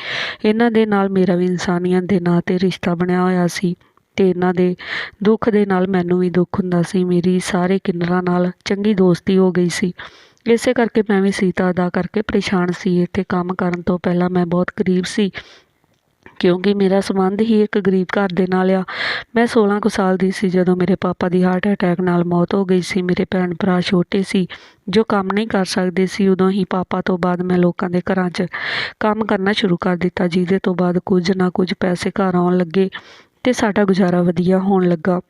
ਇਹਨਾਂ ਦੇ ਨਾਲ ਮੇਰਾ ਵੀ ਇਨਸਾਨੀਅਤ ਦੇ ਨਾਂ ਤੇ ਰਿਸ਼ਤਾ ਬਣਿਆ ਹੋਇਆ ਸੀ ਤੇ ਇਹਨਾਂ ਦੇ ਦੁੱਖ ਦੇ ਨਾਲ ਮੈਨੂੰ ਵੀ ਦੁੱਖ ਹੁੰਦਾ ਸੀ। ਮੇਰੀ ਸਾਰੇ ਕਿੰਨਰਾਂ ਨਾਲ ਚੰਗੀ ਦੋਸਤੀ ਹੋ ਗਈ ਸੀ। ਇਸੇ ਕਰਕੇ ਮੈਂ ਵੀ ਸੀਤਾ ਦਾ ਕਰਕੇ ਪਰੇਸ਼ਾਨ ਸੀ। ਇੱਥੇ ਕੰਮ ਕਰਨ ਤੋਂ ਪਹਿਲਾਂ ਮੈਂ ਬਹੁਤ ਗਰੀਬ ਸੀ, ਕਿਉਂਕਿ ਮੇਰਾ ਸੰਬੰਧ ਹੀ ਇੱਕ ਗਰੀਬ ਘਰ ਦੇ ਨਾਲ ਆ। ਮੈਂ 16 ਕੁ ਸਾਲ ਦੀ ਸੀ ਜਦੋਂ ਮੇਰੇ ਪਾਪਾ ਦੀ ਹਾਰਟ ਅਟੈਕ ਨਾਲ ਮੌਤ ਹੋ ਗਈ ਸੀ। ਮੇਰੇ ਭੈਣ ਭਰਾ ਛੋਟੇ ਸੀ, ਜੋ ਕੰਮ ਨਹੀਂ ਕਰ ਸਕਦੇ ਸੀ, ਉਦੋਂ ਹੀ ਪਾਪਾ ਤੋਂ ਬਾਅਦ ਮੈਂ ਲੋਕਾਂ ਦੇ ਘਰਾਂ 'ਚ ਕੰਮ ਕਰਨਾ ਸ਼ੁਰੂ ਕਰ ਦਿੱਤਾ, ਜਿਹਦੇ ਤੋਂ ਬਾਅਦ ਕੁਝ ਨਾ ਕੁਝ ਪੈਸੇ ਘਰ ਆਉਣ ਲੱਗੇ ਤੇ ਸਾਡਾ ਗੁਜ਼ਾਰਾ ਵਧੀਆ ਹੋਣ ਲੱਗਾ।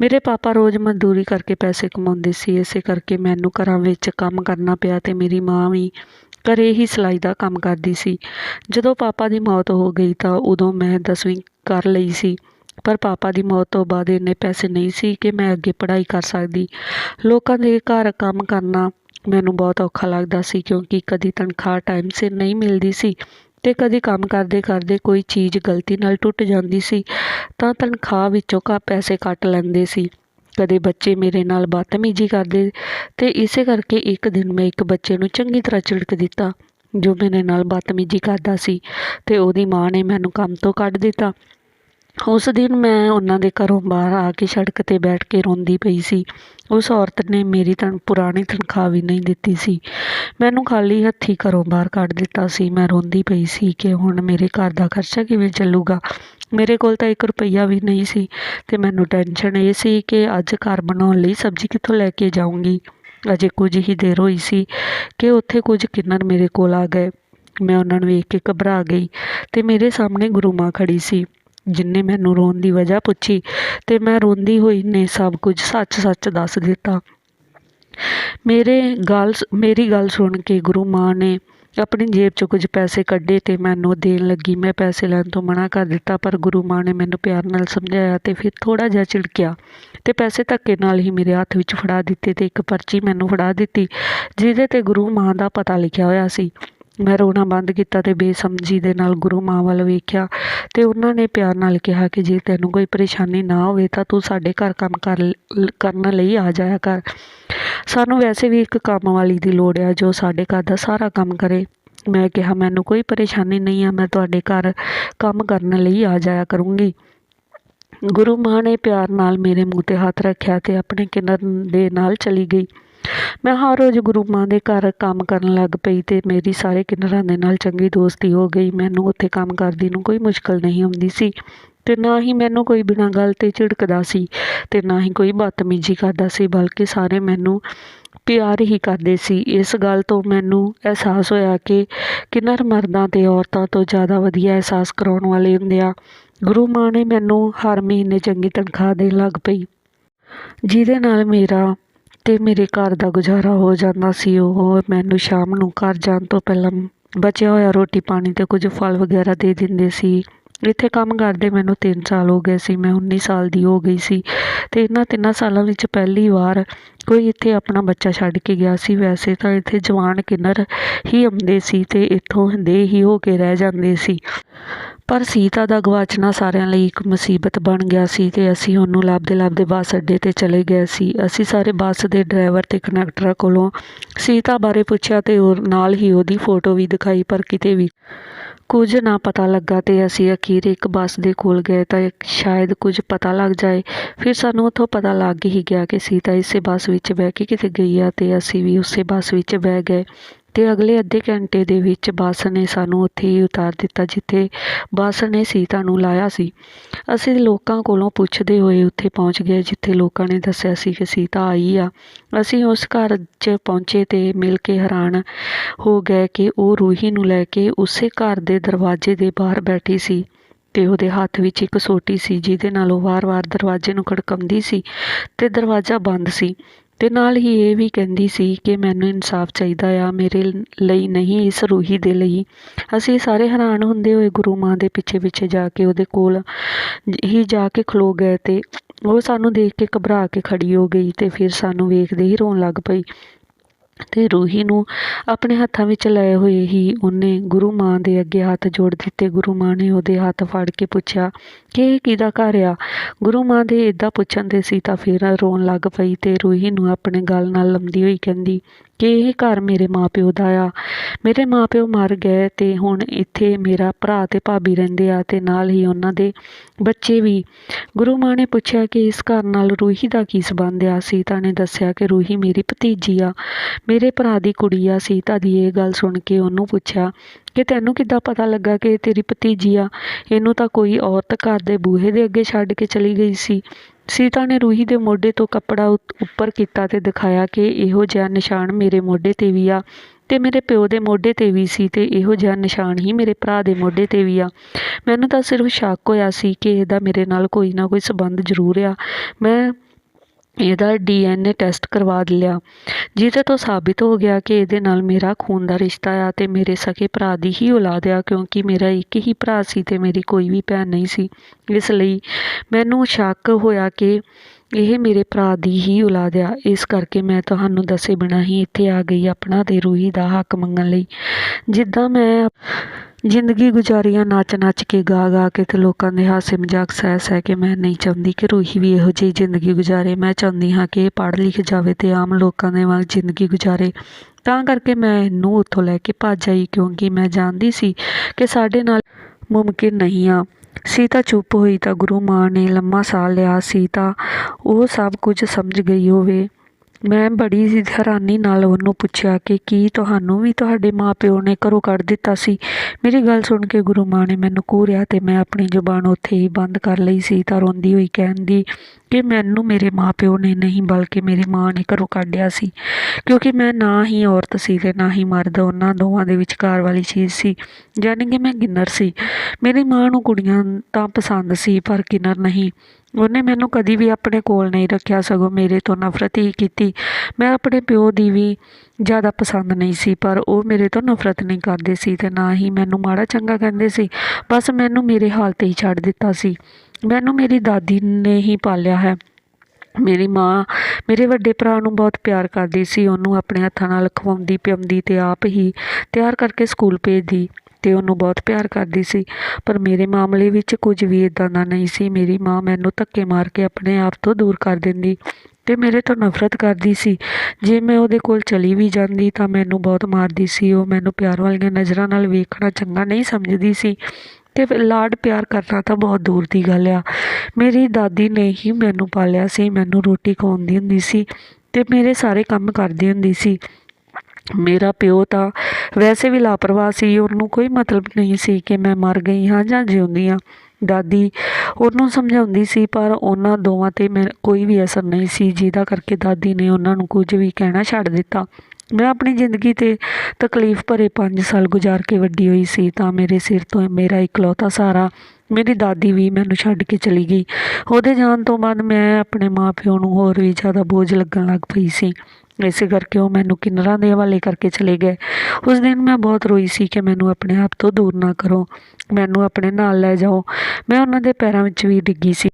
ਮੇਰੇ ਪਾਪਾ ਰੋਜ਼ ਮਜ਼ਦੂਰੀ ਕਰਕੇ ਪੈਸੇ ਕਮਾਉਂਦੇ ਸੀ, ਇਸੇ ਕਰਕੇ ਮੈਨੂੰ ਘਰਾਂ ਵਿੱਚ ਕੰਮ ਕਰਨਾ ਪਿਆ ਤੇ ਮੇਰੀ ਮਾਂ ਵੀ ਘਰੇ ਹੀ ਸਿਲਾਈ ਦਾ ਕੰਮ ਕਰਦੀ ਸੀ। ਜਦੋਂ ਪਾਪਾ ਦੀ ਮੌਤ ਹੋ ਗਈ ਤਾਂ ਉਦੋਂ ਮੈਂ 10ਵੀਂ ਕਰ ਲਈ ਸੀ, ਪਰ ਪਾਪਾ ਦੀ ਮੌਤ ਤੋਂ ਬਾਅਦ ਇੰਨੇ ਪੈਸੇ ਨਹੀਂ ਸੀ ਕਿ ਮੈਂ ਅੱਗੇ ਪੜ੍ਹਾਈ ਕਰ ਸਕਦੀ। ਲੋਕਾਂ ਦੇ ਘਰ ਕੰਮ ਕਰਨਾ ਮੈਨੂੰ ਬਹੁਤ ਔਖਾ ਲੱਗਦਾ ਸੀ ਕਿਉਂਕਿ ਕਦੀ ਤਨਖਾਹ ਟਾਈਮ ਸਿਰ ਨਹੀਂ ਮਿਲਦੀ ਸੀ ਅਤੇ ਕਦੇ ਕੰਮ ਕਰਦੇ ਕਰਦੇ ਕੋਈ ਚੀਜ਼ ਗਲਤੀ ਨਾਲ ਟੁੱਟ ਜਾਂਦੀ ਸੀ, ਤਾਂ ਤਨਖਾਹ ਵਿੱਚੋਂ ਕਾ ਪੈਸੇ ਕੱਟ ਲੈਂਦੇ ਸੀ। ਕਦੇ ਬੱਚੇ ਮੇਰੇ ਨਾਲ ਬਦਤਮੀਜ਼ੀ ਕਰਦੇ ਅਤੇ ਇਸੇ ਕਰਕੇ ਇੱਕ ਦਿਨ ਮੈਂ ਇੱਕ ਬੱਚੇ ਨੂੰ ਚੰਗੀ ਤਰ੍ਹਾਂ ਝਿੜਕ ਦਿੱਤਾ, ਜੋ ਮੇਰੇ ਨਾਲ ਬਦਤਮੀਜ਼ੀ ਕਰਦਾ ਸੀ ਅਤੇ ਉਹਦੀ ਮਾਂ ਨੇ ਮੈਨੂੰ ਕੰਮ ਤੋਂ ਕੱਢ ਦਿੱਤਾ। ਉਸ ਦਿਨ ਮੈਂ ਉਹਨਾਂ ਦੇ ਘਰੋਂ ਬਾਹਰ ਆ ਕੇ ਸੜਕ ਤੇ ਬੈਠ ਕੇ ਰੋਂਦੀ ਪਈ ਸੀ। ਉਸ ਔਰਤ ਨੇ ਮੇਰੀ ਤਨ, ਪੁਰਾਣੀ ਤਨਖਾਹ ਵੀ ਨਹੀਂ ਦਿੱਤੀ ਸੀ। ਮੈਨੂੰ ਖਾਲੀ ਹੱਥੀਂ ਘਰੋਂ ਬਾਹਰ ਕੱਢ ਦਿੱਤਾ ਸੀ। ਮੈਂ ਰੋਂਦੀ ਪਈ ਸੀ ਕਿ ਹੁਣ ਮੇਰੇ ਘਰ ਦਾ ਖਰਚਾ ਕਿਵੇਂ ਚੱਲੂਗਾ? ਮੇਰੇ ਕੋਲ ਤਾਂ 1 ਰੁਪਈਆ ਵੀ ਨਹੀਂ ਸੀ ਤੇ ਮੈਨੂੰ ਟੈਨਸ਼ਨ ਇਹ ਸੀ ਕਿ ਅੱਜ ਘਰ ਬਣਾਉਣ ਲਈ ਸਬਜ਼ੀ ਕਿੱਥੋਂ ਲੈ ਕੇ ਜਾਊਂਗੀ? ਅਜੇ ਕੁਝ ਹੀ ਦੇਰ ਹੋਈ ਸੀ ਕਿ ਉੱਥੇ ਕੁਝ ਕਿੰਨਰ ਮੇਰੇ ਕੋਲ ਆ ਗਏ। ਮੈਂ ਉਹਨਾਂ ਨੂੰ ਵੇਖ ਕੇ ਘਬਰਾ ਗਈ ਤੇ ਮੇਰੇ ਸਾਹਮਣੇ ਗੁਰੂ ਮਾਂ ਖੜੀ ਸੀ। ਜਿਹਨੇ ਮੈਨੂੰ ਰੋਣ ਦੀ ਵਜ੍ਹਾ ਪੁੱਛੀ ਤੇ ਮੈਂ ਰੋਂਦੀ ਹੋਈ ਨੇ ਸਭ ਕੁਝ ਸੱਚ-ਸੱਚ ਦੱਸ ਦਿੱਤਾ। ਮੇਰੇ ਗੱਲ ਸ- ਮੇਰੀ ਗੱਲ ਸੁਣ ਕੇ ਗੁਰੂ ਮਾਂ ਨੇ ਆਪਣੀ ਜੇਬ 'ਚੋਂ ਕੁਝ ਪੈਸੇ ਕੱਢੇ ਤੇ ਮੈਨੂੰ ਦੇਣ ਲੱਗੀ। ਮੈਂ ਪੈਸੇ ਲੈਣ ਤੋਂ ਮਨਾ ਕਰ ਦਿੱਤਾ, ਪਰ ਗੁਰੂ ਮਾਂ ਨੇ ਮੈਨੂੰ ਪਿਆਰ ਨਾਲ ਸਮਝਾਇਆ ਤੇ ਫਿਰ ਥੋੜਾ ਜਿਹਾ ਝਿੜਕਿਆ ਤੇ ਪੈਸੇ ਧੱਕੇ ਨਾਲ ਹੀ ਮੇਰੇ ਹੱਥ ਵਿੱਚ ਫੜਾ ਦਿੱਤੇ ਤੇ ਇੱਕ ਪਰਚੀ ਮੈਨੂੰ ਫੜਾ ਦਿੱਤੀ, ਜਿਹਦੇ ਤੇ ਗੁਰੂ ਮਾਂ ਦਾ ਪਤਾ ਲਿਖਿਆ ਹੋਇਆ ਸੀ। ਮੈਂ ਰੋਣਾ ਬੰਦ ਕੀਤਾ ਤੇ ਬੇਸਮਝੀ ਦੇ ਨਾਲ ਗੁਰੂ ਮਾਂ ਵੱਲ ਵੇਖਿਆ ਤੇ ਉਹਨਾਂ ਨੇ ਪਿਆਰ ਨਾਲ ਕਿਹਾ ਕਿ ਜੇ ਤੈਨੂੰ ਕੋਈ ਪਰੇਸ਼ਾਨੀ ਨਾ ਹੋਵੇ ਤਾਂ ਤੂੰ ਸਾਡੇ ਘਰ ਕੰਮ ਕਰ ਕਰਨ ਲਈ ਆ ਜਾਇਆ ਕਰ। ਸਾਨੂੰ ਵੈਸੇ ਵੀ ਇੱਕ ਕੰਮ ਵਾਲੀ ਦੀ ਲੋੜ ਆ, ਜੋ ਸਾਡੇ ਘਰ ਦਾ ਸਾਰਾ ਕੰਮ ਕਰੇ। ਮੈਂ ਕਿਹਾ, ਮੈਨੂੰ ਕੋਈ ਪਰੇਸ਼ਾਨੀ ਨਹੀਂ ਆ, ਮੈਂ ਤੁਹਾਡੇ ਘਰ ਕੰਮ ਕਰਨ ਲਈ ਆ ਜਾਇਆ ਕਰੂੰਗੀ। ਗੁਰੂ ਮਾਂ ਨੇ ਪਿਆਰ ਨਾਲ ਮੇਰੇ ਮੂੰਹ ਤੇ ਹੱਥ ਰੱਖਿਆ ਤੇ ਆਪਣੇ ਕਿੰਨਰ ਦੇ ਨਾਲ ਚਲੀ ਗਈ। ਮੈਂ ਹਰ ਰੋਜ਼ ਗੁਰੂ ਮਾਂ ਦੇ ਘਰ ਕੰਮ ਕਰਨ ਲੱਗ ਪਈ ਤੇ ਮੇਰੀ ਸਾਰੇ ਕਿੰਨਰਾਂ ਦੇ ਨਾਲ ਚੰਗੀ ਦੋਸਤੀ ਹੋ ਗਈ। ਮੈਨੂੰ ਉੱਥੇ ਕੰਮ ਕਰਦੀ ਨੂੰ ਕੋਈ ਮੁਸ਼ਕਲ ਨਹੀਂ ਆਉਂਦੀ ਸੀ ਤੇ ਨਾ ਹੀ ਮੈਨੂੰ ਕੋਈ ਬਿਨਾਂ ਗੱਲ ਤੇ ਝਿੜਕਦਾ ਸੀ ਤੇ ਨਾ ਹੀ ਕੋਈ ਬਦਤਮੀਜ਼ੀ ਕਰਦਾ ਸੀ, ਬਲਕਿ ਸਾਰੇ ਮੈਨੂੰ ਪਿਆਰ ਹੀ ਕਰਦੇ ਸੀ। ਇਸ ਗੱਲ ਤੋਂ ਮੈਨੂੰ ਅਹਿਸਾਸ ਹੋਇਆ ਕਿ ਕਿੰਨਰ ਮਰਦਾਂ ਤੇ ਔਰਤਾਂ ਤੋਂ ਜ਼ਿਆਦਾ ਵਧੀਆ ਅਹਿਸਾਸ ਕਰਾਉਣ ਵਾਲੇ ਹੁੰਦੇ ਆ। ਗੁਰੂ ਮਾਂ ਨੇ ਮੈਨੂੰ ਹਰ ਮਹੀਨੇ ਚੰਗੀ ਤਨਖਾਹ ਦੇਣ ਲੱਗ ਪਈ। ਜਿਹਦੇ ਨਾਲ ਮੇਰਾ ਅਤੇ ਮੇਰੇ ਘਰ ਦਾ ਗੁਜ਼ਾਰਾ ਹੋ ਜਾਂਦਾ ਸੀ, ਉਹ ਮੈਨੂੰ ਸ਼ਾਮ ਨੂੰ ਘਰ ਜਾਣ ਤੋਂ ਪਹਿਲਾਂ ਬਚਿਆ ਹੋਇਆ ਰੋਟੀ ਪਾਣੀ ਅਤੇ ਕੁਝ ਫਲ ਵਗੈਰਾ ਦੇ ਦਿੰਦੇ ਸੀ। ਇੱਥੇ ਕੰਮ ਕਰਦੇ ਮੈਨੂੰ ਤਿੰਨ ਸਾਲ ਹੋ ਗਏ ਸੀ, ਮੈਂ 19 ਸਾਲ ਦੀ ਹੋ ਗਈ ਸੀ ਅਤੇ ਇਹਨਾਂ ਤਿੰਨਾਂ ਸਾਲਾਂ ਵਿੱਚ ਪਹਿਲੀ ਵਾਰ ਕੋਈ ਇੱਥੇ ਆਪਣਾ ਬੱਚਾ ਛੱਡ ਕੇ ਗਿਆ ਸੀ। ਵੈਸੇ ਤਾਂ ਇੱਥੇ ਜਵਾਨ ਕਿੰਨਰ ਹੀ ਆਉਂਦੇ ਸੀ ਅਤੇ ਇੱਥੋਂ ਦੇ ਹੀ ਹੋ ਕੇ ਰਹਿ ਜਾਂਦੇ ਸੀ। ਪਰ ਸੀਤਾ ਦਾ ਗਵਾਚਣਾ ਸਾਰਿਆਂ ਲਈ ਇੱਕ ਮੁਸੀਬਤ ਬਣ ਗਿਆ ਸੀ ਤੇ ਅਸੀਂ ਉਹਨੂੰ ਲੱਭਦੇ ਲੱਭਦੇ ਬੱਸ ਅੱਡੇ ਤੇ ਚਲੇ ਗਏ ਸੀ। ਅਸੀਂ ਸਾਰੇ ਬੱਸ ਦੇ ਡਰਾਈਵਰ ਤੇ ਕੰਡਕਟਰ ਕੋਲੋਂ ਸੀਤਾ ਬਾਰੇ ਪੁੱਛਿਆ ਤੇ ਉਹ ਨਾਲ ਹੀ ਉਹਦੀ ਫੋਟੋ ਵੀ ਦਿਖਾਈ ਪਰ ਕਿਤੇ ਵੀ ਕੁਝ ਨਾ ਪਤਾ ਲੱਗਾ ਤੇ ਅਸੀਂ ਅਖੀਰ ਇੱਕ ਬੱਸ ਦੇ ਕੋਲ ਗਏ ਤਾਂ ਸ਼ਾਇਦ ਕੁਝ ਪਤਾ ਲੱਗ ਜਾਏ। ਫਿਰ ਸਾਨੂੰ ਉੱਥੋਂ ਪਤਾ ਲੱਗ ਹੀ ਗਿਆ ਕਿ ਸੀਤਾ ਇਸੇ ਬੱਸ ਵਿੱਚ ਬਹਿ ਕੇ ਕਿਤੇ ਗਈ ਆ ਤੇ ਅਸੀਂ ਵੀ ਉਸੇ ਬੱਸ ਵਿੱਚ ਬਹਿ ਗਏ। ਅਤੇ ਅਗਲੇ ਅੱਧੇ ਘੰਟੇ ਦੇ ਵਿੱਚ ਬੱਸ ਨੇ ਸਾਨੂੰ ਉੱਥੇ ਹੀ ਉਤਾਰ ਦਿੱਤਾ, ਜਿੱਥੇ ਬੱਸ ਨੇ ਸੀਤਾ ਨੂੰ ਲਾਇਆ ਸੀ। ਅਸੀਂ ਲੋਕਾਂ ਕੋਲੋਂ ਪੁੱਛਦੇ ਹੋਏ ਉੱਥੇ ਪਹੁੰਚ ਗਏ, ਜਿੱਥੇ ਲੋਕਾਂ ਨੇ ਦੱਸਿਆ ਸੀ ਕਿ ਸੀਤਾ ਆਈ ਆ। ਅਸੀਂ ਉਸ ਘਰ 'ਚ ਪਹੁੰਚੇ ਅਤੇ ਮਿਲ ਕੇ ਹੈਰਾਨ ਹੋ ਗਏ ਕਿ ਉਹ ਰੂਹੀ ਨੂੰ ਲੈ ਕੇ ਉਸੇ ਘਰ ਦੇ ਦਰਵਾਜ਼ੇ ਦੇ ਬਾਹਰ ਬੈਠੀ ਸੀ ਅਤੇ ਉਹਦੇ ਹੱਥ ਵਿੱਚ ਇੱਕ ਸੋਟੀ ਸੀ, ਜਿਹਦੇ ਨਾਲ ਉਹ ਵਾਰ-ਵਾਰ ਦਰਵਾਜ਼ੇ ਨੂੰ ਖੜਕਾਉਂਦੀ ਸੀ ਅਤੇ ਦਰਵਾਜ਼ਾ ਬੰਦ ਸੀ। ਅਤੇ ਨਾਲ ਹੀ ਇਹ ਵੀ ਕਹਿੰਦੀ ਸੀ ਕਿ ਮੈਨੂੰ ਇਨਸਾਫ ਚਾਹੀਦਾ ਆ, ਮੇਰੇ ਲਈ ਨਹੀਂ, ਇਸ ਰੂਹੀ ਦੇ ਲਈ। ਅਸੀਂ ਸਾਰੇ ਹੈਰਾਨ ਹੁੰਦੇ ਹੋਏ ਗੁਰੂ ਮਾਂ ਦੇ ਪਿੱਛੇ ਪਿੱਛੇ ਜਾ ਕੇ ਉਹਦੇ ਕੋਲ ਹੀ ਜਾ ਕੇ ਖਲੋ ਗਏ ਅਤੇ ਉਹ ਸਾਨੂੰ ਦੇਖ ਕੇ ਘਬਰਾ ਕੇ ਖੜ੍ਹੀ ਹੋ ਗਈ ਅਤੇ ਫਿਰ ਸਾਨੂੰ ਵੇਖਦੇ ਹੀ ਰੋਣ ਲੱਗ ਪਈ। ਤੇ ਰੂਹੀ ਨੂੰ ਆਪਣੇ ਹੱਥਾਂ ਵਿੱਚ ਲਏ ਹੋਏ ਹੀ ਉਹਨੇ ਗੁਰੂ ਮਾਂ ਦੇ ਅੱਗੇ ਹੱਥ ਜੋੜ ਦਿੱਤੇ। ਗੁਰੂ ਮਾਂ ਨੇ ਉਹਦੇ ਹੱਥ ਫੜ ਕੇ ਪੁੱਛਿਆ, ਕਿ ਇਹ ਕਿਹਦਾ ਘਰ ਆ? ਗੁਰੂ ਮਾਂ ਦੇ ਇੱਦਾਂ ਪੁੱਛਣ ਤੇ ਸੀਤਾ ਫਿਰ ਰੋਣ ਲੱਗ ਪਈ ਅਤੇ ਰੂਹੀ ਨੂੰ ਆਪਣੇ ਗਲ ਨਾਲ ਲੰਮਦੀ ਹੋਈ ਕਹਿੰਦੀ ਕਿ ਇਹ ਘਰ ਮੇਰੇ ਮਾਂ ਪਿਓ ਦਾ ਆ। ਮੇਰੇ ਮਾਂ ਪਿਓ ਮਰ ਗਏ ਅਤੇ ਹੁਣ ਇੱਥੇ ਮੇਰਾ ਭਰਾ ਅਤੇ ਭਾਬੀ ਰਹਿੰਦੇ ਆ ਅਤੇ ਨਾਲ ਹੀ ਉਹਨਾਂ ਦੇ ਬੱਚੇ ਵੀ। ਗੁਰੂ ਮਾਂ ਨੇ ਪੁੱਛਿਆ ਕਿ ਇਸ ਘਰ ਨਾਲ ਰੂਹੀ ਦਾ ਕੀ ਸੰਬੰਧ ਆ? ਸੀਤਾ ਨੇ ਦੱਸਿਆ ਕਿ ਰੂਹੀ ਮੇਰੀ ਭਤੀਜੀ ਆ। ਮੇਰੇ ਭਰਾ ਦੀ ਕੁੜੀ ਆ। ਸੀਤਾ ਦੀ ਇਹ ਗੱਲ ਸੁਣ ਕੇ ਉਹਨੂੰ ਪੁੱਛਿਆ ਕਿ ਤੈਨੂੰ ਕਿੱਦਾਂ ਪਤਾ ਲੱਗਾ ਕਿ ਇਹ ਤੇਰੀ ਭਤੀਜੀ ਆ, ਇਹਨੂੰ ਤਾਂ ਕੋਈ ਔਰਤ ਘਰ ਦੇ ਬੂਹੇ ਦੇ ਅੱਗੇ ਛੱਡ ਕੇ ਚਲੀ ਗਈ ਸੀ। ਸੀਤਾ ਨੇ ਰੂਹੀ ਦੇ ਮੋਢੇ ਤੋਂ ਕੱਪੜਾ ਉਤ- ਉੱਪਰ ਕੀਤਾ ਤੇ ਦਿਖਾਇਆ ਕਿ ਇਹੋ ਜਿਹਾ ਨਿਸ਼ਾਨ ਮੇਰੇ ਮੋਢੇ ਤੇ ਵੀ ਆ ਤੇ ਮੇਰੇ ਪਿਓ ਦੇ ਮੋਢੇ ਤੇ ਵੀ ਸੀ ਤੇ ਇਹੋ ਜਿਹਾ ਨਿਸ਼ਾਨ ਹੀ ਮੇਰੇ ਭਰਾ ਦੇ ਮੋਢੇ ਤੇ ਵੀ ਆ। ਮੈਨੂੰ ਤਾਂ ਸਿਰਫ ਸ਼ੱਕ ਹੋਇਆ ਸੀ ਕਿ ਇਹਦਾ ਮੇਰੇ ਨਾਲ ਕੋਈ ਨਾ ਕੋਈ ਸਬੰਧ ਜ਼ਰੂਰ ਆ। ਮੈਂ ਇਹਦਾ ਡੀਐਨਏ ਟੈਸਟ ਕਰਵਾ ਲਿਆ। ਜਿਹਦੇ ਤੋਂ ਸਾਬਿਤ ਹੋ ਗਿਆ ਕਿ ਇਹਦੇ ਨਾਲ ਮੇਰਾ ਖੂਨ ਦਾ ਰਿਸ਼ਤਾ ਆ ਅਤੇ ਮੇਰੇ ਸਕੇ ਭਰਾ ਦੀ ਹੀ ਔਲਾਦ ਆ, ਕਿਉਂਕਿ ਮੇਰਾ ਇੱਕ ਹੀ ਭਰਾ ਸੀ ਅਤੇ ਮੇਰੀ ਕੋਈ ਵੀ ਭੈਣ ਨਹੀਂ ਸੀ। ਇਸ ਲਈ ਮੈਨੂੰ ਸ਼ੱਕ ਹੋਇਆ ਕਿ ਇਹ ਮੇਰੇ ਭਰਾ ਦੀ ਹੀ ਔਲਾਦ ਆ। ਇਸ ਕਰਕੇ ਮੈਂ ਤੁਹਾਨੂੰ ਦੱਸੇ ਬਿਨਾਂ ਹੀ ਇੱਥੇ ਆ ਗਈ ਆਪਣਾ ਅਤੇ ਰੂਹੀ ਦਾ ਹੱਕ ਮੰਗਣ ਲਈ। ਜਿੱਦਾਂ ਮੈਂ ਜ਼ਿੰਦਗੀ ਗੁਜ਼ਾਰੀਆਂ ਨੱਚ ਨੱਚ ਕੇ ਗਾ ਗਾ ਕੇ ਤੇ ਲੋਕਾਂ ਦੇ ਹਾਸੇ ਮਜ਼ਾਕ ਸਹਿ ਸਹਿ ਕੇ ਮੈਂ ਨਹੀਂ ਚਾਹੁੰਦੀ ਕਿ ਰੂਹੀ ਵੀ ਇਹੋ ਜਿਹੀ ਜ਼ਿੰਦਗੀ ਗੁਜ਼ਾਰੇ। ਮੈਂ ਚਾਹੁੰਦੀ ਹਾਂ ਕਿ ਇਹ ਪੜ੍ਹ ਲਿਖ ਜਾਵੇ ਤੇ ਆਮ ਲੋਕਾਂ ਦੇ ਵਾਂਗ ਜ਼ਿੰਦਗੀ ਗੁਜ਼ਾਰੇ। ਤਾਂ ਕਰਕੇ ਮੈਂ ਇਹਨੂੰ ਉੱਥੋਂ ਲੈ ਕੇ ਭੱਜ ਆਈ, ਕਿਉਂਕਿ ਮੈਂ ਜਾਣਦੀ ਸੀ ਕਿ ਸਾਡੇ ਨਾਲ ਮੁਮਕਿਨ ਨਹੀਂ ਆ। ਸੀਤਾ ਚੁੱਪ ਹੋਈ ਤਾਂ ਗੁਰੂ ਮਾਂ ਨੇ ਲੰਮਾ ਸਾਹ ਲਿਆ। ਸੀਤਾ, ਉਹ ਸਭ ਕੁਝ ਸਮਝ ਗਈ ਹੋਵੇ। ਮੈਂ ਬੜੀ ਹੈਰਾਨੀ ਨਾਲ ਉਹਨੂੰ ਪੁੱਛਿਆ ਕਿ ਕੀ ਤੁਹਾਨੂੰ ਵੀ ਤੁਹਾਡੇ ਮਾਪਿਓ ਨੇ ਘਰੋਂ ਕੱਢ ਦਿੱਤਾ ਸੀ? ਮੇਰੀ ਗੱਲ ਸੁਣ ਕੇ ਗੁਰੂ ਮਾਂ ਨੇ ਮੈਨੂੰ ਘੂਰਿਆ ਤੇ ਮੈਂ ਆਪਣੀ ਜ਼ੁਬਾਨ ਉੱਥੇ ਹੀ ਬੰਦ ਕਰ ਲਈ ਸੀ ਤਾਂ ਰੋਂਦੀ ਹੋਈ ਕਹਿੰਦੀ ਕਿ ਮੈਨੂੰ ਮੇਰੇ ਮਾਪਿਓ ਨੇ ਨਹੀਂ ਬਲਕਿ ਮੇਰੀ ਮਾਂ ਨੇ ਘਰੋਂ ਕੱਢਿਆ ਸੀ। ਕਿਉਂਕਿ ਮੈਂ ਨਾ ਹੀ ਔਰਤ ਸੀ ਤੇ ਨਾ ਹੀ ਮਰਦ, ਉਹਨਾਂ ਦੋਵਾਂ ਦੇ ਵਿਚਕਾਰ ਵਾਲੀ ਚੀਜ਼ ਸੀ ਯਾਨੀ ਕਿ ਮੈਂ ਗਿੰਨਰ ਸੀ। ਮੇਰੀ ਮਾਂ ਨੂੰ ਕੁੜੀਆਂ ਤਾਂ ਪਸੰਦ ਸੀ ਪਰ ਕਿੰਨਰ ਨਹੀਂ। ਉਹਨੇ ਮੈਨੂੰ ਕਦੀ ਵੀ ਆਪਣੇ ਕੋਲ ਨਹੀਂ ਰੱਖਿਆ, ਸਗੋਂ ਮੇਰੇ ਤੋਂ ਨਫ਼ਰਤ ਹੀ ਕੀਤੀ। ਮੈਂ ਆਪਣੇ ਪਿਓ ਦੀ ਵੀ ਜ਼ਿਆਦਾ ਪਸੰਦ ਨਹੀਂ ਸੀ, ਪਰ ਉਹ ਮੇਰੇ ਤੋਂ ਨਫ਼ਰਤ ਨਹੀਂ ਕਰਦੇ ਸੀ ਤੇ ਨਾ ਹੀ ਮੈਨੂੰ ਮਾੜਾ ਚੰਗਾ ਕਹਿੰਦੇ ਸੀ। ਬਸ ਮੈਨੂੰ ਮੇਰੇ ਹਾਲ ਤੇ ਹੀ ਛੱਡ ਦਿੱਤਾ ਸੀ। ਮੈਨੂੰ ਮੇਰੀ ਦਾਦੀ ਨੇ ਹੀ ਪਾਲਿਆ ਹੈ। ਮੇਰੀ ਮਾਂ, ਮੇਰੇ ਵੱਡੇ ਭਰਾ ਨੂੰ ਬਹੁਤ ਪਿਆਰ ਕਰਦੀ ਸੀ। ਉਹਨੂੰ ਆਪਣੇ ਹੱਥਾਂ ਨਾਲ ਖਵਾਉਂਦੀ, ਪਿਆਉਂਦੀ ਤੇ ਆਪ ਹੀ ਤਿਆਰ ਕਰਕੇ ਸਕੂਲ ਭੇਜਦੀ। ਅਤੇ ਉਹਨੂੰ ਬਹੁਤ ਪਿਆਰ ਕਰਦੀ ਸੀ। ਪਰ ਮੇਰੇ ਮਾਮਲੇ ਵਿੱਚ ਕੁਝ ਵੀ ਇੱਦਾਂ ਦਾ ਨਹੀਂ ਸੀ। ਮੇਰੀ ਮਾਂ ਮੈਨੂੰ ਧੱਕੇ ਮਾਰ ਕੇ ਆਪਣੇ ਆਪ ਤੋਂ ਦੂਰ ਕਰ ਦਿੰਦੀ ਅਤੇ ਮੇਰੇ ਤੋਂ ਨਫ਼ਰਤ ਕਰਦੀ ਸੀ। ਜੇ ਮੈਂ ਉਹਦੇ ਕੋਲ ਚਲੀ ਵੀ ਜਾਂਦੀ ਤਾਂ ਮੈਨੂੰ ਬਹੁਤ ਮਾਰਦੀ ਸੀ। ਉਹ ਮੈਨੂੰ ਪਿਆਰ ਵਾਲੀਆਂ ਨਜ਼ਰਾਂ ਨਾਲ ਵੇਖਣਾ ਚੰਗਾ ਨਹੀਂ ਸਮਝਦੀ ਸੀ ਅਤੇ ਲਾਡ ਪਿਆਰ ਕਰਨਾ ਤਾਂ ਬਹੁਤ ਦੂਰ ਦੀ ਗੱਲ ਆ। ਮੇਰੀ ਦਾਦੀ ਨੇ ਹੀ ਮੈਨੂੰ ਪਾਲਿਆ ਸੀ। ਮੈਨੂੰ ਰੋਟੀ ਖਵਾਉਂਦੀ ਹੁੰਦੀ ਸੀ ਅਤੇ ਮੇਰੇ ਸਾਰੇ ਕੰਮ ਕਰਦੀ ਹੁੰਦੀ ਸੀ। ਮੇਰਾ ਪਿਓ ਤਾਂ ਵੈਸੇ ਵੀ ਲਾਪਰਵਾਹ ਸੀ, ਉਹਨੂੰ ਕੋਈ ਮਤਲਬ ਨਹੀਂ ਸੀ ਕਿ ਮੈਂ ਮਰ ਗਈ ਹਾਂ ਜਾਂ ਜਿਉਂਦੀ ਹਾਂ। ਦਾਦੀ ਉਹਨੂੰ ਸਮਝਾਉਂਦੀ ਸੀ, ਪਰ ਉਹਨਾਂ ਦੋਵਾਂ ਤੇ ਮੈਂ ਕੋਈ ਵੀ ਅਸਰ ਨਹੀਂ ਸੀ, ਜਿਹਦਾ ਕਰਕੇ ਦਾਦੀ ਨੇ ਉਹਨਾਂ ਨੂੰ ਕੁਝ ਵੀ ਕਹਿਣਾ ਛੱਡ ਦਿੱਤਾ। ਮੈਂ ਆਪਣੀ ਜ਼ਿੰਦਗੀ ਤੇ ਤਕਲੀਫ ਭਰੇ 5 ਸਾਲ ਗੁਜ਼ਾਰ ਕੇ ਵੱਡੀ ਹੋਈ ਸੀ, ਤਾਂ ਮੇਰੇ ਸਿਰ ਤੋਂ ਮੇਰਾ ਇਕਲੌਤਾ ਸਾਰਾ ਮੇਰੀ ਦਾਦੀ ਵੀ ਮੈਨੂੰ ਛੱਡ ਕੇ ਚਲੀ ਗਈ। ਉਹਦੇ ਜਾਣ ਤੋਂ ਬਾਅਦ ਮੈਂ ਆਪਣੇ ਮਾਪਿਓ ਨੂੰ ਹੋਰ ਵੀ ਜ਼ਿਆਦਾ ਬੋਝ ਲੱਗਣ ਲੱਗ ਪਈ ਸੀ। ਇਸੇ ਕਰਕੇ ਉਹ ਮੈਨੂੰ ਕਿੰਨਰਾਂ ਦੇ ਹਵਾਲੇ ਕਰਕੇ ਚਲੇ ਗਏ। ਉਸ ਦਿਨ ਮੈਂ ਬਹੁਤ ਰੋਈ ਸੀ ਕਿ ਮੈਨੂੰ ਆਪਣੇ ਆਪ ਤੋਂ ਦੂਰ ਨਾ ਕਰੋ। ਮੈਨੂੰ ਆਪਣੇ ਨਾਲ ਲੈ ਜਾਓ। ਮੈਂ ਉਹਨਾਂ ਦੇ ਪੈਰਾਂ ਵਿੱਚ ਵੀ ਡਿੱਗੀ ਸੀ।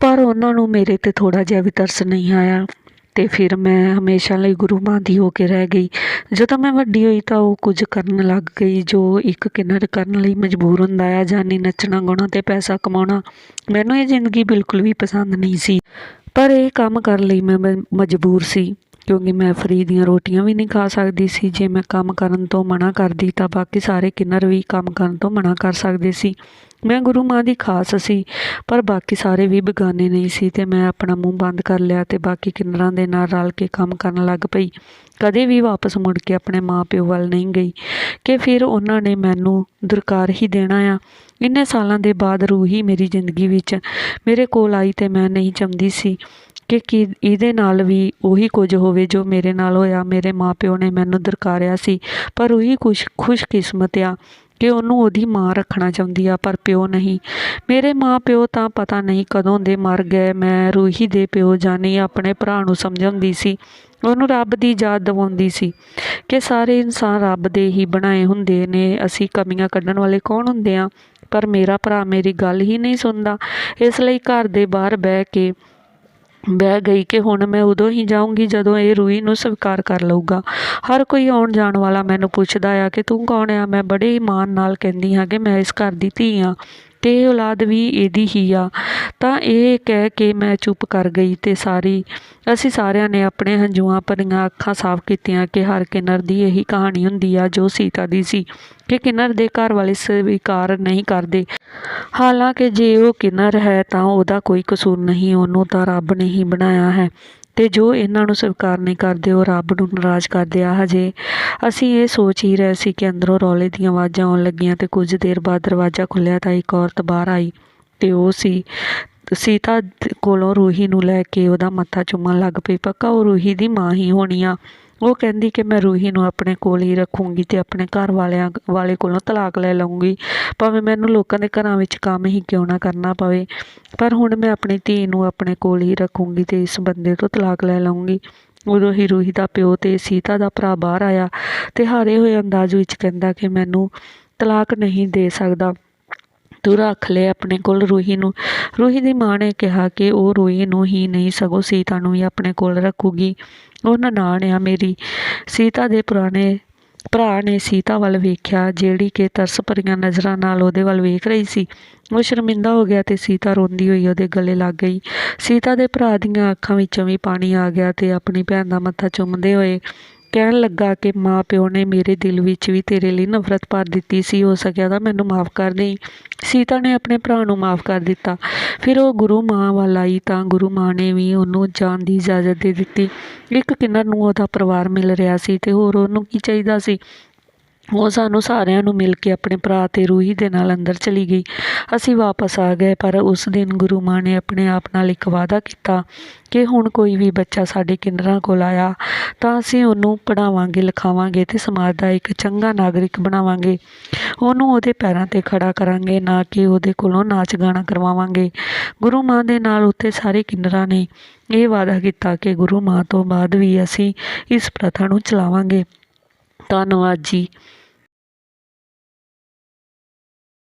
ਪਰ ਉਹਨਾਂ ਨੂੰ ਮੇਰੇ ਤੇ ਥੋੜਾ ਜਿਹਾ ਵੀ ਤਰਸ ਨਹੀਂ ਆਇਆ। ਅਤੇ ਫਿਰ ਮੈਂ ਹਮੇਸ਼ਾ ਲਈ ਗੁਰੂ ਮਾਂ ਦੀ ਹੋ ਕੇ ਰਹਿ ਗਈ। ਜਦੋਂ ਮੈਂ ਵੱਡੀ ਹੋਈ ਤਾਂ ਉਹ ਕੁਝ ਕਰਨ ਲੱਗ ਗਈ, ਜੋ ਇੱਕ ਕਿੰਨਰ ਕਰਨ ਲਈ ਮਜਬੂਰ ਹੁੰਦਾ ਆ, ਜਾਨੀ ਨੱਚਣਾ, ਗਾਉਣਾ ਅਤੇ ਪੈਸਾ ਕਮਾਉਣਾ। ਮੈਨੂੰ ਇਹ ਜ਼ਿੰਦਗੀ ਬਿਲਕੁਲ ਵੀ ਪਸੰਦ ਨਹੀਂ ਸੀ। ਪਰ ਇਹ ਕੰਮ ਕਰਨ ਲਈ ਮੈਂ ਮ- ਮਜਬੂਰ ਸੀ। ਕਿਉਂਕਿ ਮੈਂ ਫਰੀ ਦੀਆਂ ਰੋਟੀਆਂ ਵੀ ਨਹੀਂ ਖਾ ਸਕਦੀ ਸੀ। ਜੇ ਮੈਂ ਕੰਮ ਕਰਨ ਤੋਂ ਮਨਾ ਕਰਦੀ ਤਾਂ ਬਾਕੀ ਸਾਰੇ ਕਿੰਨਰ ਵੀ ਕੰਮ ਕਰਨ ਤੋਂ ਮਨਾ ਕਰ ਸਕਦੇ ਸੀ। ਮੈਂ ਗੁਰੂ ਮਾਂ ਦੀ ਖਾਸ ਸੀ, ਪਰ ਬਾਕੀ ਸਾਰੇ ਵੀ ਬੇਗਾਨੇ ਨਹੀਂ ਸੀ ਤੇ ਮੈਂ ਆਪਣਾ ਮੂੰਹ ਬੰਦ ਕਰ ਲਿਆ ਤੇ ਬਾਕੀ ਕਿੰਨਰਾਂ ਦੇ ਨਾਲ ਰਲ ਕੇ ਕੰਮ ਕਰਨ ਲੱਗ ਪਈ। ਕਦੇ ਵੀ ਵਾਪਸ ਮੁੜ ਕੇ ਆਪਣੇ ਮਾਪਿਓ ਵੱਲ ਨਹੀਂ ਗਈ ਕਿ ਫਿਰ ਉਹਨਾਂ ਨੇ ਮੈਨੂੰ ਦਰਕਾਰ ਹੀ ਦੇਣਾ ਆ। ਇੰਨੇ ਸਾਲਾਂ ਦੇ ਬਾਅਦ ਰੂਹੀ ਮੇਰੀ ਜ਼ਿੰਦਗੀ ਵਿੱਚ ਮੇਰੇ ਕੋਲ ਆਈ ਤੇ ਮੈਂ ਨਹੀਂ ਚਾਹੁੰਦੀ ਸੀ। ਕਿ ਕੀ ਇਹਦੇ ਨਾਲ ਵੀ ਉਹੀ ਕੁਝ ਹੋਵੇ ਜੋ ਮੇਰੇ ਨਾਲ ਹੋਇਆ। ਮੇਰੇ ਮਾਂ ਪਿਓ ਨੇ ਮੈਨੂੰ ਦਰਕਾਰਿਆ ਸੀ, ਪਰ ਉਹੀ ਕੁਛ ਖੁਸ਼ਕਿਸਮਤ ਆ ਕਿ ਉਹਨੂੰ ਉਹਦੀ ਮਾਂ ਰੱਖਣਾ ਚਾਹੁੰਦੀ ਆ, ਪਰ ਪਿਓ ਨਹੀਂ। ਮੇਰੇ ਮਾਂ ਪਿਓ ਤਾਂ ਪਤਾ ਨਹੀਂ ਕਦੋਂ ਦੇ ਮਰ ਗਏ। ਮੈਂ ਰੂਹੀ ਦੇ ਪਿਓ ਜਾਨੀ ਆਪਣੇ ਭਰਾ ਨੂੰ ਸਮਝਾਉਂਦੀ ਸੀ। ਉਹਨੂੰ ਰੱਬ ਦੀ ਯਾਦ ਦਿਵਾਉਂਦੀ ਸੀ ਕਿ ਸਾਰੇ ਇਨਸਾਨ ਰੱਬ ਦੇ ਹੀ ਬਣਾਏ ਹੁੰਦੇ ਨੇ। ਅਸੀਂ ਕਮੀਆਂ ਕੱਢਣ ਵਾਲੇ ਕੌਣ ਹੁੰਦੇ ਆ? ਪਰ ਮੇਰਾ ਭਰਾ ਮੇਰੀ ਗੱਲ ਹੀ ਨਹੀਂ ਸੁਣਦਾ। ਇਸ ਲਈ ਘਰ ਦੇ ਬਾਹਰ ਬਹਿ ਕੇ ਬਹਿ ਗਈ ਕਿ ਹੁਣ ਮੈਂ ਉਦੋਂ ਹੀ ਜਾਊਂਗੀ ਜਦੋਂ ਇਹ ਰੂਹੀ ਨੂੰ ਸਵੀਕਾਰ ਕਰ ਲਊਗਾ। ਹਰ ਕੋਈ ਆਉਣ ਜਾਣ ਵਾਲਾ ਮੈਨੂੰ ਪੁੱਛਦਾ ਆ ਕਿ ਤੂੰ ਕੌਣ ਆ? ਮੈਂ ਬੜੇ ਇਮਾਨ ਨਾਲ ਕਹਿੰਦੀ ਹਾਂ ਕਿ ਮੈਂ ਇਸ ਘਰ ਦੀ ਧੀ ਆ ਅਤੇ ਔਲਾਦ ਵੀ ਇਹਦੀ ਹੀ ਆ। ਤਾਂ ਇਹ ਕਹਿ ਕੇ ਮੈਂ ਚੁੱਪ ਕਰ ਗਈ ਅਤੇ ਸਾਰੀ, ਅਸੀਂ ਸਾਰਿਆਂ ਨੇ ਆਪਣੇ ਹੰਝੂਆਂ ਭਰੀਆਂ ਅੱਖਾਂ ਸਾਫ਼ ਕੀਤੀਆਂ ਕਿ ਹਰ ਕਿੰਨਰ ਦੀ ਇਹੀ ਕਹਾਣੀ ਹੁੰਦੀ ਆ ਜੋ ਸੀਤਾ ਦੀ ਸੀ ਕਿ ਕਿੰਨਰ ਦੇ ਘਰ ਵਾਲੇ ਸਵੀਕਾਰ ਨਹੀਂ ਕਰਦੇ। ਹਾਲਾਂਕਿ ਜੇ ਉਹ ਕਿੰਨਰ ਹੈ ਤਾਂ ਉਹਦਾ ਕੋਈ ਕਸੂਰ ਨਹੀਂ, ਉਹਨੂੰ ਤਾਂ ਰੱਬ ਨੇ ਹੀ ਬਣਾਇਆ ਹੈ। ਅਤੇ ਜੋ ਇਹਨਾਂ ਨੂੰ ਸਵੀਕਾਰ ਨਹੀਂ ਕਰਦੇ, ਉਹ ਰੱਬ ਨੂੰ ਨਾਰਾਜ਼ ਕਰਦੇ। ਆ ਹਜੇ ਅਸੀਂ ਇਹ ਸੋਚ ਹੀ ਰਹੇ ਸੀ ਕਿ ਅੰਦਰੋਂ ਰੌਲੇ ਦੀਆਂ ਆਵਾਜ਼ਾਂ ਆਉਣ ਲੱਗੀਆਂ ਅਤੇ ਕੁਝ ਦੇਰ ਬਾਅਦ ਦਰਵਾਜ਼ਾ ਖੁੱਲ੍ਹਿਆ ਤਾਂ ਇੱਕ ਔਰਤ ਬਾਹਰ ਆਈ ਅਤੇ ਉਹ ਸੀ, ਸੀਤਾ ਕੋਲੋਂ ਰੂਹੀ ਨੂੰ ਲੈ ਕੇ ਉਹਦਾ ਮੱਥਾ ਚੁੰਮਣ ਲੱਗ ਪਈ। ਪੱਕਾ ਉਹ ਰੂਹੀ ਦੀ ਮਾਂ ਹੀ ਹੋਣੀ ਆ। ਉਹ ਕਹਿੰਦੀ ਕਿ ਮੈਂ ਰੂਹੀ ਨੂੰ ਆਪਣੇ ਕੋਲ ਹੀ ਰੱਖੂੰਗੀ ਤੇ ਆਪਣੇ ਘਰ ਵਾਲਿਆਂ ਵਾਲੇ ਕੋਲੋਂ ਤਲਾਕ ਲੈ ਲਵਾਂਗੀ ਭਾਵੇਂ ਮੈਨੂੰ ਲੋਕਾਂ ਦੇ ਘਰਾਂ ਵਿੱਚ ਕੰਮ ਹੀ ਕਿਉਂ ਨਾ ਕਰਨਾ ਪਵੇ, ਪਰ ਹੁਣ ਮੈਂ ਆਪਣੀ ਧੀ ਨੂੰ ਆਪਣੇ ਕੋਲ ਹੀ ਰੱਖੂੰਗੀ ਤੇ ਇਸ ਬੰਦੇ ਤੋਂ ਤਲਾਕ ਲੈ ਲਵਾਂਗੀ ਉਦੋਂ ਹੀ ਰੂਹੀ ਦਾ ਪਿਓ ਤੇ ਸੀਤਾ ਦਾ ਭਰਾ ਬਾਹਰ ਆਇਆ ਤੇ ਹਾਰੇ ਹੋਏ ਅੰਦਾਜ਼ ਵਿੱਚ ਕਹਿੰਦਾ ਕਿ ਮੈਨੂੰ ਤਲਾਕ ਨਹੀਂ ਦੇ ਸਕਦਾ। ਤੂੰ ਰੱਖ ਲੈ ਆਪਣੇ ਕੋਲ ਰੂਹੀ ਨੂੰ। ਰੂਹੀ ਦੀ ਮਾਂ ਨੇ ਕਿਹਾ ਕਿ ਉਹ ਰੂਹੀ ਨੂੰ ਹੀ ਨਹੀਂ, ਸਗੋਂ ਸੀਤਾ ਨੂੰ ਵੀ ਆਪਣੇ ਕੋਲ ਰੱਖੂਗੀ। ਉਹ ਨਨਾਣ ਆ ਮੇਰੀ। ਸੀਤਾ ਦੇ ਪੁਰਾਣੇ, ਭਰਾ ਨੇ ਸੀਤਾ ਵੱਲ ਵੇਖਿਆ, ਜਿਹੜੀ ਕਿ ਤਰਸ ਭਰੀਆਂ ਨਜ਼ਰਾਂ ਨਾਲ ਉਹਦੇ ਵੱਲ ਵੇਖ ਰਹੀ ਸੀ। ਉਹ ਸ਼ਰਮਿੰਦਾ ਹੋ ਗਿਆ ਤੇ ਸੀਤਾ ਰੋਂਦੀ ਹੋਈ ਉਹਦੇ ਗਲੇ ਲੱਗ ਗਈ। ਸੀਤਾ ਦੇ ਭਰਾ ਦੀਆਂ ਅੱਖਾਂ ਵਿੱਚੋਂ ਵੀ ਪਾਣੀ ਆ ਗਿਆ ਤੇ ਆਪਣੀ ਭੈਣ ਦਾ ਮੱਥਾ ਚੁੰਮਦੇ ਹੋਏ ਕਹਿਣ ਲੱਗਾ ਕਿ ਮਾਂ ਪਿਓ ਨੇ ਮੇਰੇ ਦਿਲ ਵਿੱਚ ਵੀ ਤੇਰੇ ਲਈ ਨਫ਼ਰਤ ਭਰ ਦਿੱਤੀ ਸੀ, ਹੋ ਸਕਿਆ ਤਾਂ ਮੈਨੂੰ ਮਾਫ ਕਰ ਦੇਈ। ਸੀਤਾ ਨੇ ਆਪਣੇ ਭਰਾ ਨੂੰ ਮਾਫ ਕਰ ਦਿੱਤਾ। ਫਿਰ ਉਹ ਗੁਰੂ ਮਾਂ ਵੱਲ ਆਈ ਤਾਂ ਗੁਰੂ ਮਾਂ ਨੇ ਵੀ ਉਹਨੂੰ ਜਾਣ ਦੀ ਇਜਾਜ਼ਤ ਦੇ ਦਿੱਤੀ। ਇੱਕ ਕਿੰਨਰ ਨੂੰ ਉਹਦਾ ਪਰਿਵਾਰ ਮਿਲ ਰਿਹਾ ਸੀ ਤੇ ਹੋਰ ਉਹਨੂੰ ਕੀ ਚਾਹੀਦਾ ਸੀ? ਉਹ ਸਾਨੂੰ ਸਾਰਿਆਂ ਨੂੰ ਮਿਲ ਕੇ ਆਪਣੇ ਭਰਾ ਅਤੇ ਰੂਹੀ ਦੇ ਨਾਲ ਅੰਦਰ ਚਲੀ ਗਈ। ਅਸੀਂ ਵਾਪਸ ਆ ਗਏ, ਪਰ ਉਸ ਦਿਨ ਗੁਰੂ ਮਾਂ ਨੇ ਆਪਣੇ ਆਪ ਨਾਲ ਇੱਕ ਵਾਅਦਾ ਕੀਤਾ ਕਿ ਹੁਣ ਕੋਈ ਵੀ ਬੱਚਾ ਸਾਡੇ ਕਿੰਨਰਾਂ ਕੋਲ ਆਇਆ ਤਾਂ ਅਸੀਂ ਉਹਨੂੰ ਪੜ੍ਹਾਵਾਂਗੇ, ਲਿਖਾਵਾਂਗੇ ਅਤੇ ਸਮਾਜ ਦਾ ਇੱਕ ਚੰਗਾ ਨਾਗਰਿਕ ਬਣਾਵਾਂਗੇ। ਉਹਨੂੰ ਉਹਦੇ ਪੈਰਾਂ ਤੇ ਖੜਾ ਕਰਾਂਗੇ, ਨਾ ਕਿ ਉਹਦੇ ਕੋਲੋਂ ਨਾਚ ਗਾਣਾ ਕਰਵਾਵਾਂਗੇ। ਗੁਰੂ ਮਾਂ ਦੇ ਨਾਲ ਉੱਥੇ ਸਾਰੇ ਕਿੰਨਰਾਂ ਨੇ ਇਹ ਵਾਅਦਾ ਕੀਤਾ ਕਿ ਗੁਰੂ ਮਾਂ ਤੋਂ ਬਾਅਦ ਵੀ ਅਸੀਂ ਇਸ ਪ੍ਰਥਾ ਨੂੰ ਚਲਾਵਾਂਗੇ। ਧੰਨਵਾਦ ਜੀ।